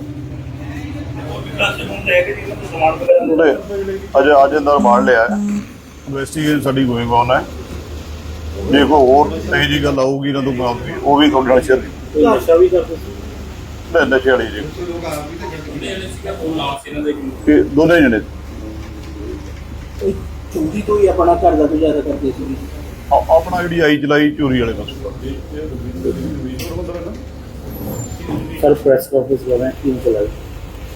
ਉਹਦੇ ਅੱਜ ਅੱਜ ਅੰਦਰ ਮਾਰ ਲਿਆ ਹੈ। ਇਨਵੈਸਟੀਗੇਸ਼ਨ ਸਾਡੀ ਗੋਇੰਗ ਔਨ ਹੈ। ਜੇ ਕੋਈ ਹੋਰ ਜਿਹੀ ਗੱਲ ਆਊਗੀ ਨਾ ਤੋਂ ਉਹ ਵੀ ਤੁਹਾਡੇ ਨਾਲ ਸ਼ੇਅਰ ਕੋਈ ਨਸ਼ਾ ਵੀ ਕਰਦੇ ਸੀ ਤੇ ਨਸ਼ੇ ਵਾਲੀ ਜੀ। ਦੋਨੇ ਜਣੇ। ਇਹ ਚੋਰੀ ਤੋਂ ਹੀ ਆਪਣਾ ਘਰ ਦਾ ਗੁਜ਼ਾਰਾ ਕਰਦੇ ਸੀ। ਆ- ਆਪਣਾ ਜਿਹੜੀ ਆਈ ਚਲਾਈ ਚੋਰੀ ਵਾਲੇ ਪਾਸੇ ਸਰ ਪ੍ਰੈਸ ਕਾਨਫਰੰਸ ਕਰ ਰਹੇ ਕੀ ਚਲਾ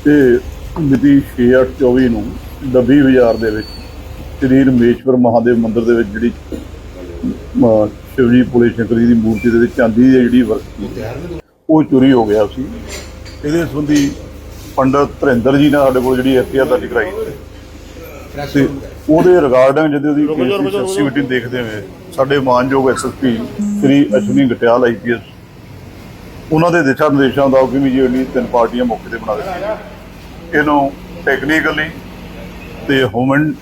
ਤੇ ਮਿਤੀ 6/8/24 ਨੂੰ ਡੱਬੀ ਬਾਜ਼ਾਰ ਦੇ ਵਿੱਚ ਸ੍ਰੀ ਰਮੇਸ਼ਵਰ ਮਹਾਦੇਵ ਮੰਦਿਰ ਦੇ ਵਿੱਚ ਜਿਹੜੀ ਸ਼ਿਵਜੀ ਪੁਲੇ ਸ਼ੰਕਰ ਜੀ ਦੀ ਮੂਰਤੀ ਦੇ ਵਿੱਚ ਚਾਂਦੀ ਦੀ ਜਿਹੜੀ ਵਰਤੀ। ਉਹ ਚੋਰੀ ਹੋ ਗਿਆ ਸੀ। ਇਹਦੇ ਸੰਬੰਧੀ ਪੰਡਤ ਧਰਿੰਦਰ ਜੀ ਨੇ ਸਾਡੇ ਕੋਲ ਜਿਹੜੀ ਐਫਆਈਆਰ ਦਰਜ ਕਰਾਈ। ਤੇ ਉਹਦੇ ਰਿਗਾਰਡਿੰਗ ਜਦੋਂ ਉਹਦੀ ਕੇਸ ਦੇਖਦੇ ਹੋਏ ਸਾਡੇ ਮਾਨਯੋਗ ਐਸਐਸਪੀ ਸ੍ਰੀ ਅਸ਼ਵਨੀ ਗਟਿਆਲ ਆਈਪੀਐਸ ਉਹਨਾਂ ਦੇ ਦਿਸ਼ਾ ਨਿਰਦੇਸ਼ਾਂ ਦਾ ਇਮੀਡੀਏਟਲੀ ਤਿੰਨ ਪਾਰਟੀਆਂ ਮੌਕੇ ਤੇ ਬਣਾ ਦਿੱਤੀਆਂ। ਇਹਨੂੰ ਟੈਕਨੀਕਲੀ ਤੇ ਹਿਊਮਨ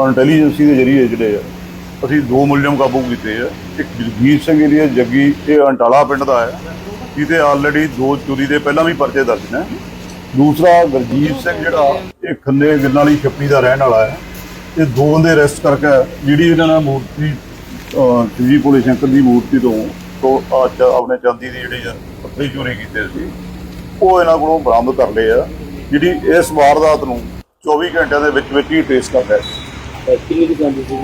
ਇੰਟੈਲੀਜੈਂਸੀ ਦੇ ਜਰੀਏ ਜਿਹੜੇ ਆ ਅਸੀਂ ਦੋ ਮੁਲਜ਼ਮ ਕਾਬੂ ਕੀਤੇ ਆ। ਇੱਕ ਜਗਜੀਤ ਸਿੰਘ ਏਰੀਆ ਜੱਗੀ ਇਹ ਅੰਟਾਲਾ ਪਿੰਡ ਦਾ ਹੈ। ਜਿਹਦੇ ਆਲਰੇਡੀ ਦੋ ਚੋਰੀ ਦੇ ਪਹਿਲਾਂ ਵੀ ਪਰਚੇ ਦਰਜ ਨੇ। ਦੂਸਰਾ ਗੁਰਜੀਤ ਸਿੰਘ ਜਿਹੜਾ ਇਹ ਖੰਨੇ ਗਿੱਲਾਂ ਵਾਲੀ ਛੱਪੜੀ ਦਾ ਰਹਿਣ ਵਾਲਾ ਹੈ। ਇਹ ਦੋ ਬੰਦੇ ਅਰੈਸਟ ਕਰਕੇ ਜਿਹੜੀ ਇਹਨਾਂ ਨੇ ਮੂਰਤੀ ਸ਼ਿਵਜੀ ਭੋਲੇ ਸ਼ੰਕਰ ਦੀ ਮੂਰਤੀ ਤੋਂ ਤੋਂ ਚ- ਆਪਣੇ ਚਾਂਦੀ ਦੀ ਜਿਹੜੀ ਪੱਥਰੀ ਚੋਰੀ ਕੀਤੇ ਸੀ ਉਹ ਇਹਨਾਂ ਕੋਲੋਂ ਬਰਾਮਦ ਕਰ ਲਏ ਆ। ਜਿਹੜੀ ਇਸ ਵਾਰਦਾਤ ਨੂੰ 24 ਘੰਟਿਆਂ ਦੇ ਵਿੱਚ ਵਿੱਚ ਹੀ ਟ੍ਰੇਸ ਕਰ ਲਿਆ ਸੀ। ਕਿੰਨੀ ਦੀ ਚਾਂਦੀ ਸੀ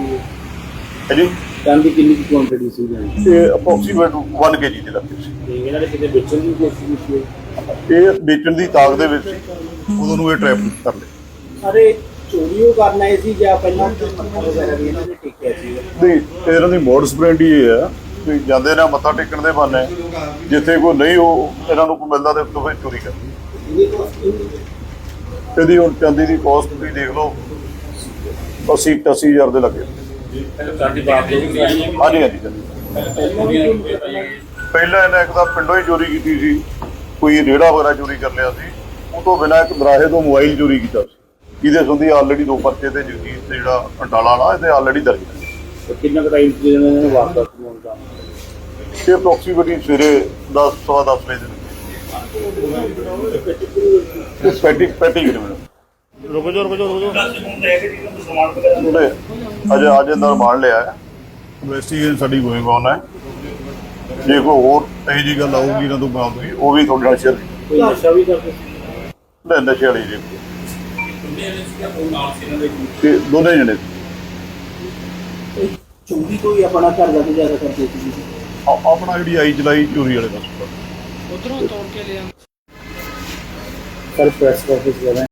ਹੈ ਜੀ ਚਾਂਦੀ ਕਿੰਨੀ ਦੀ ਕੁਆਂਟੀਟੀ ਸੀ ਇਹ ਅਪਰੋਕਸੀਮੇਟ 1 ਕੇਜੀ ਦੇ ਲੱਗੇ ਸੀ। ਤੇ ਇਹਨਾਂ ਨੇ ਕਿਤੇ ਵੇਚਣ ਦੀ ਕੋਸ਼ਿਸ਼ ਕੀਤੀ ਇਹ ਵੇਚਣ ਦੀ ਤਾਕ ਦੇ ਵਿੱਚ ਸੀ ਉਦੋਂ ਨੂੰ ਇਹ ਟ੍ਰੈਪ ਕਰ ਲਏ ਸਾਰੇ ਚੋਰੀ ਉਹ ਕਰਨਾ ਹੈ ਸੀ ਜਾਂ ਪਹਿਲਾਂ ਮੱਥਾ ਵਗੈਰਾ ਵੀ ਇਹਨਾਂ ਨੇ ਟੇਕਿਆ ਸੀ? ਨਹੀਂ ਇਹਨਾਂ ਦੀ ਮੋਡਸ ਬ੍ਰੈਂਡ ਹੀ ਇਹ ਆ ਵੀ ਜਾਂਦੇ ਨੇ ਮੱਥਾ ਟੇਕਣ ਦੇ ਬਹਾਨੇ ਜਿੱਥੇ ਕੋਈ ਨਹੀਂ ਉਹ ਇਹਨਾਂ ਨੂੰ ਕੋਈ ਮਿਲਦਾ ਤੇ ਉੱਥੋਂ ਫਿਰ ਚੋਰੀ ਕਰਦੀ ਇਹਦੀ ਹੁਣ ਚਾਂਦੀ ਦੀ ਕਾਸਟ ਤੁਸੀਂ ਦੇਖ ਲਓ 80 80000 ਦੇ ਲੱਗੇ। ਹਾਂਜੀ ਹਾਂਜੀ। ਪਹਿਲਾਂ ਇਹਨੇ ਇੱਕ ਤਾਂ ਪਿੰਡੋਂ ਹੀ ਚੋਰੀ ਕੀਤੀ ਸੀ। ਕੋਈ ਰੇੜਾ ਵਗੈਰਾ ਚੋਰੀ ਕਰ ਲਿਆ ਸੀ। ਉਹ ਤੋਂ ਬਿਨਾਂ ਇੱਕ ਦਰਾਹੇ ਤੋਂ ਮੋਬਾਈਲ ਚੋਰੀ ਕੀਤਾ ਸੀ। ਜਿਹਦੇ ਸੰਬੰਧੀ ਆਲਰੇਡੀ ਦੋ ਪਰਚੇ ਤੇ ਜਗਜੀਤ ਤੇ ਜਿਹੜਾ ਅੰਟਾਲਾ ਵਾਲਾ ਇਹਦੇ ਆਲਰੇਡੀ ਦਰਜ ਹੈ ਕਿੰਨਾ ਕੁ ਟਾਈਮ ਇਹਨਾਂ ਨੇ ਵਾਰਦਾਤ ਨੂੰ ਹੁੰਦਾ ਇਹ ਅਪਰੋਕਸੀਮੇਟਲੀ ਸਵੇਰੇ 10 ਸਵਾ 10 ਵਜੇ ਦੇ ਇਹ ਪੈਟੀ ਮੈਨੂੰ ਰੁਕੋ ਜਾਓ ਰੁਕੋ ਜਾਓ ਰੁਕੋ ਜਾਓ। ਉਹਨੇ ਅਜੇ ਅੱਜ ਅੰਦਰ ਮਾਰ ਲਿਆ ਹੈ। ਇਨਵੈਸਟੀਗੇਸ਼ਨ ਸਾਡੀ ਗੋਇੰਗ ਔਨ ਹੈ? ਜੇ ਕੋਈ ਹੋਰ ਇਹੋ ਜਿਹੀ ਗੱਲ ਆਊਗੀ ਇਹਨਾਂ ਤੋਂ ਬਾਅਦ ਵੀ ਉਹ ਵੀ ਤੁਹਾਡੇ ਨਾਲ ਸ਼ੇਅਰ ਕੋਈ ਨਸ਼ਾ ਵੀ ਕਰਦੇ ਲੈ ਨਸ਼ੇ ਵਾਲੀ ਜੀ। ਤੇ ਦੋਨੇ ਜਣੇ ਚੋਰੀ ਹੀ ਆਪਣਾ ਘਰ ਦਾ ਗੁਜ਼ਾਰਾ ਕਰਦੇ ਸੀ ਆ- ਆਪਣਾ ਜਿਹੜੀ ਆਈ ਚਲਾਈ ਚੋਰੀ ਵਾਲੇ ਪਾਸੇ। ਸਰ ਪ੍ਰੈਸ ਕਰ ਰਹੇ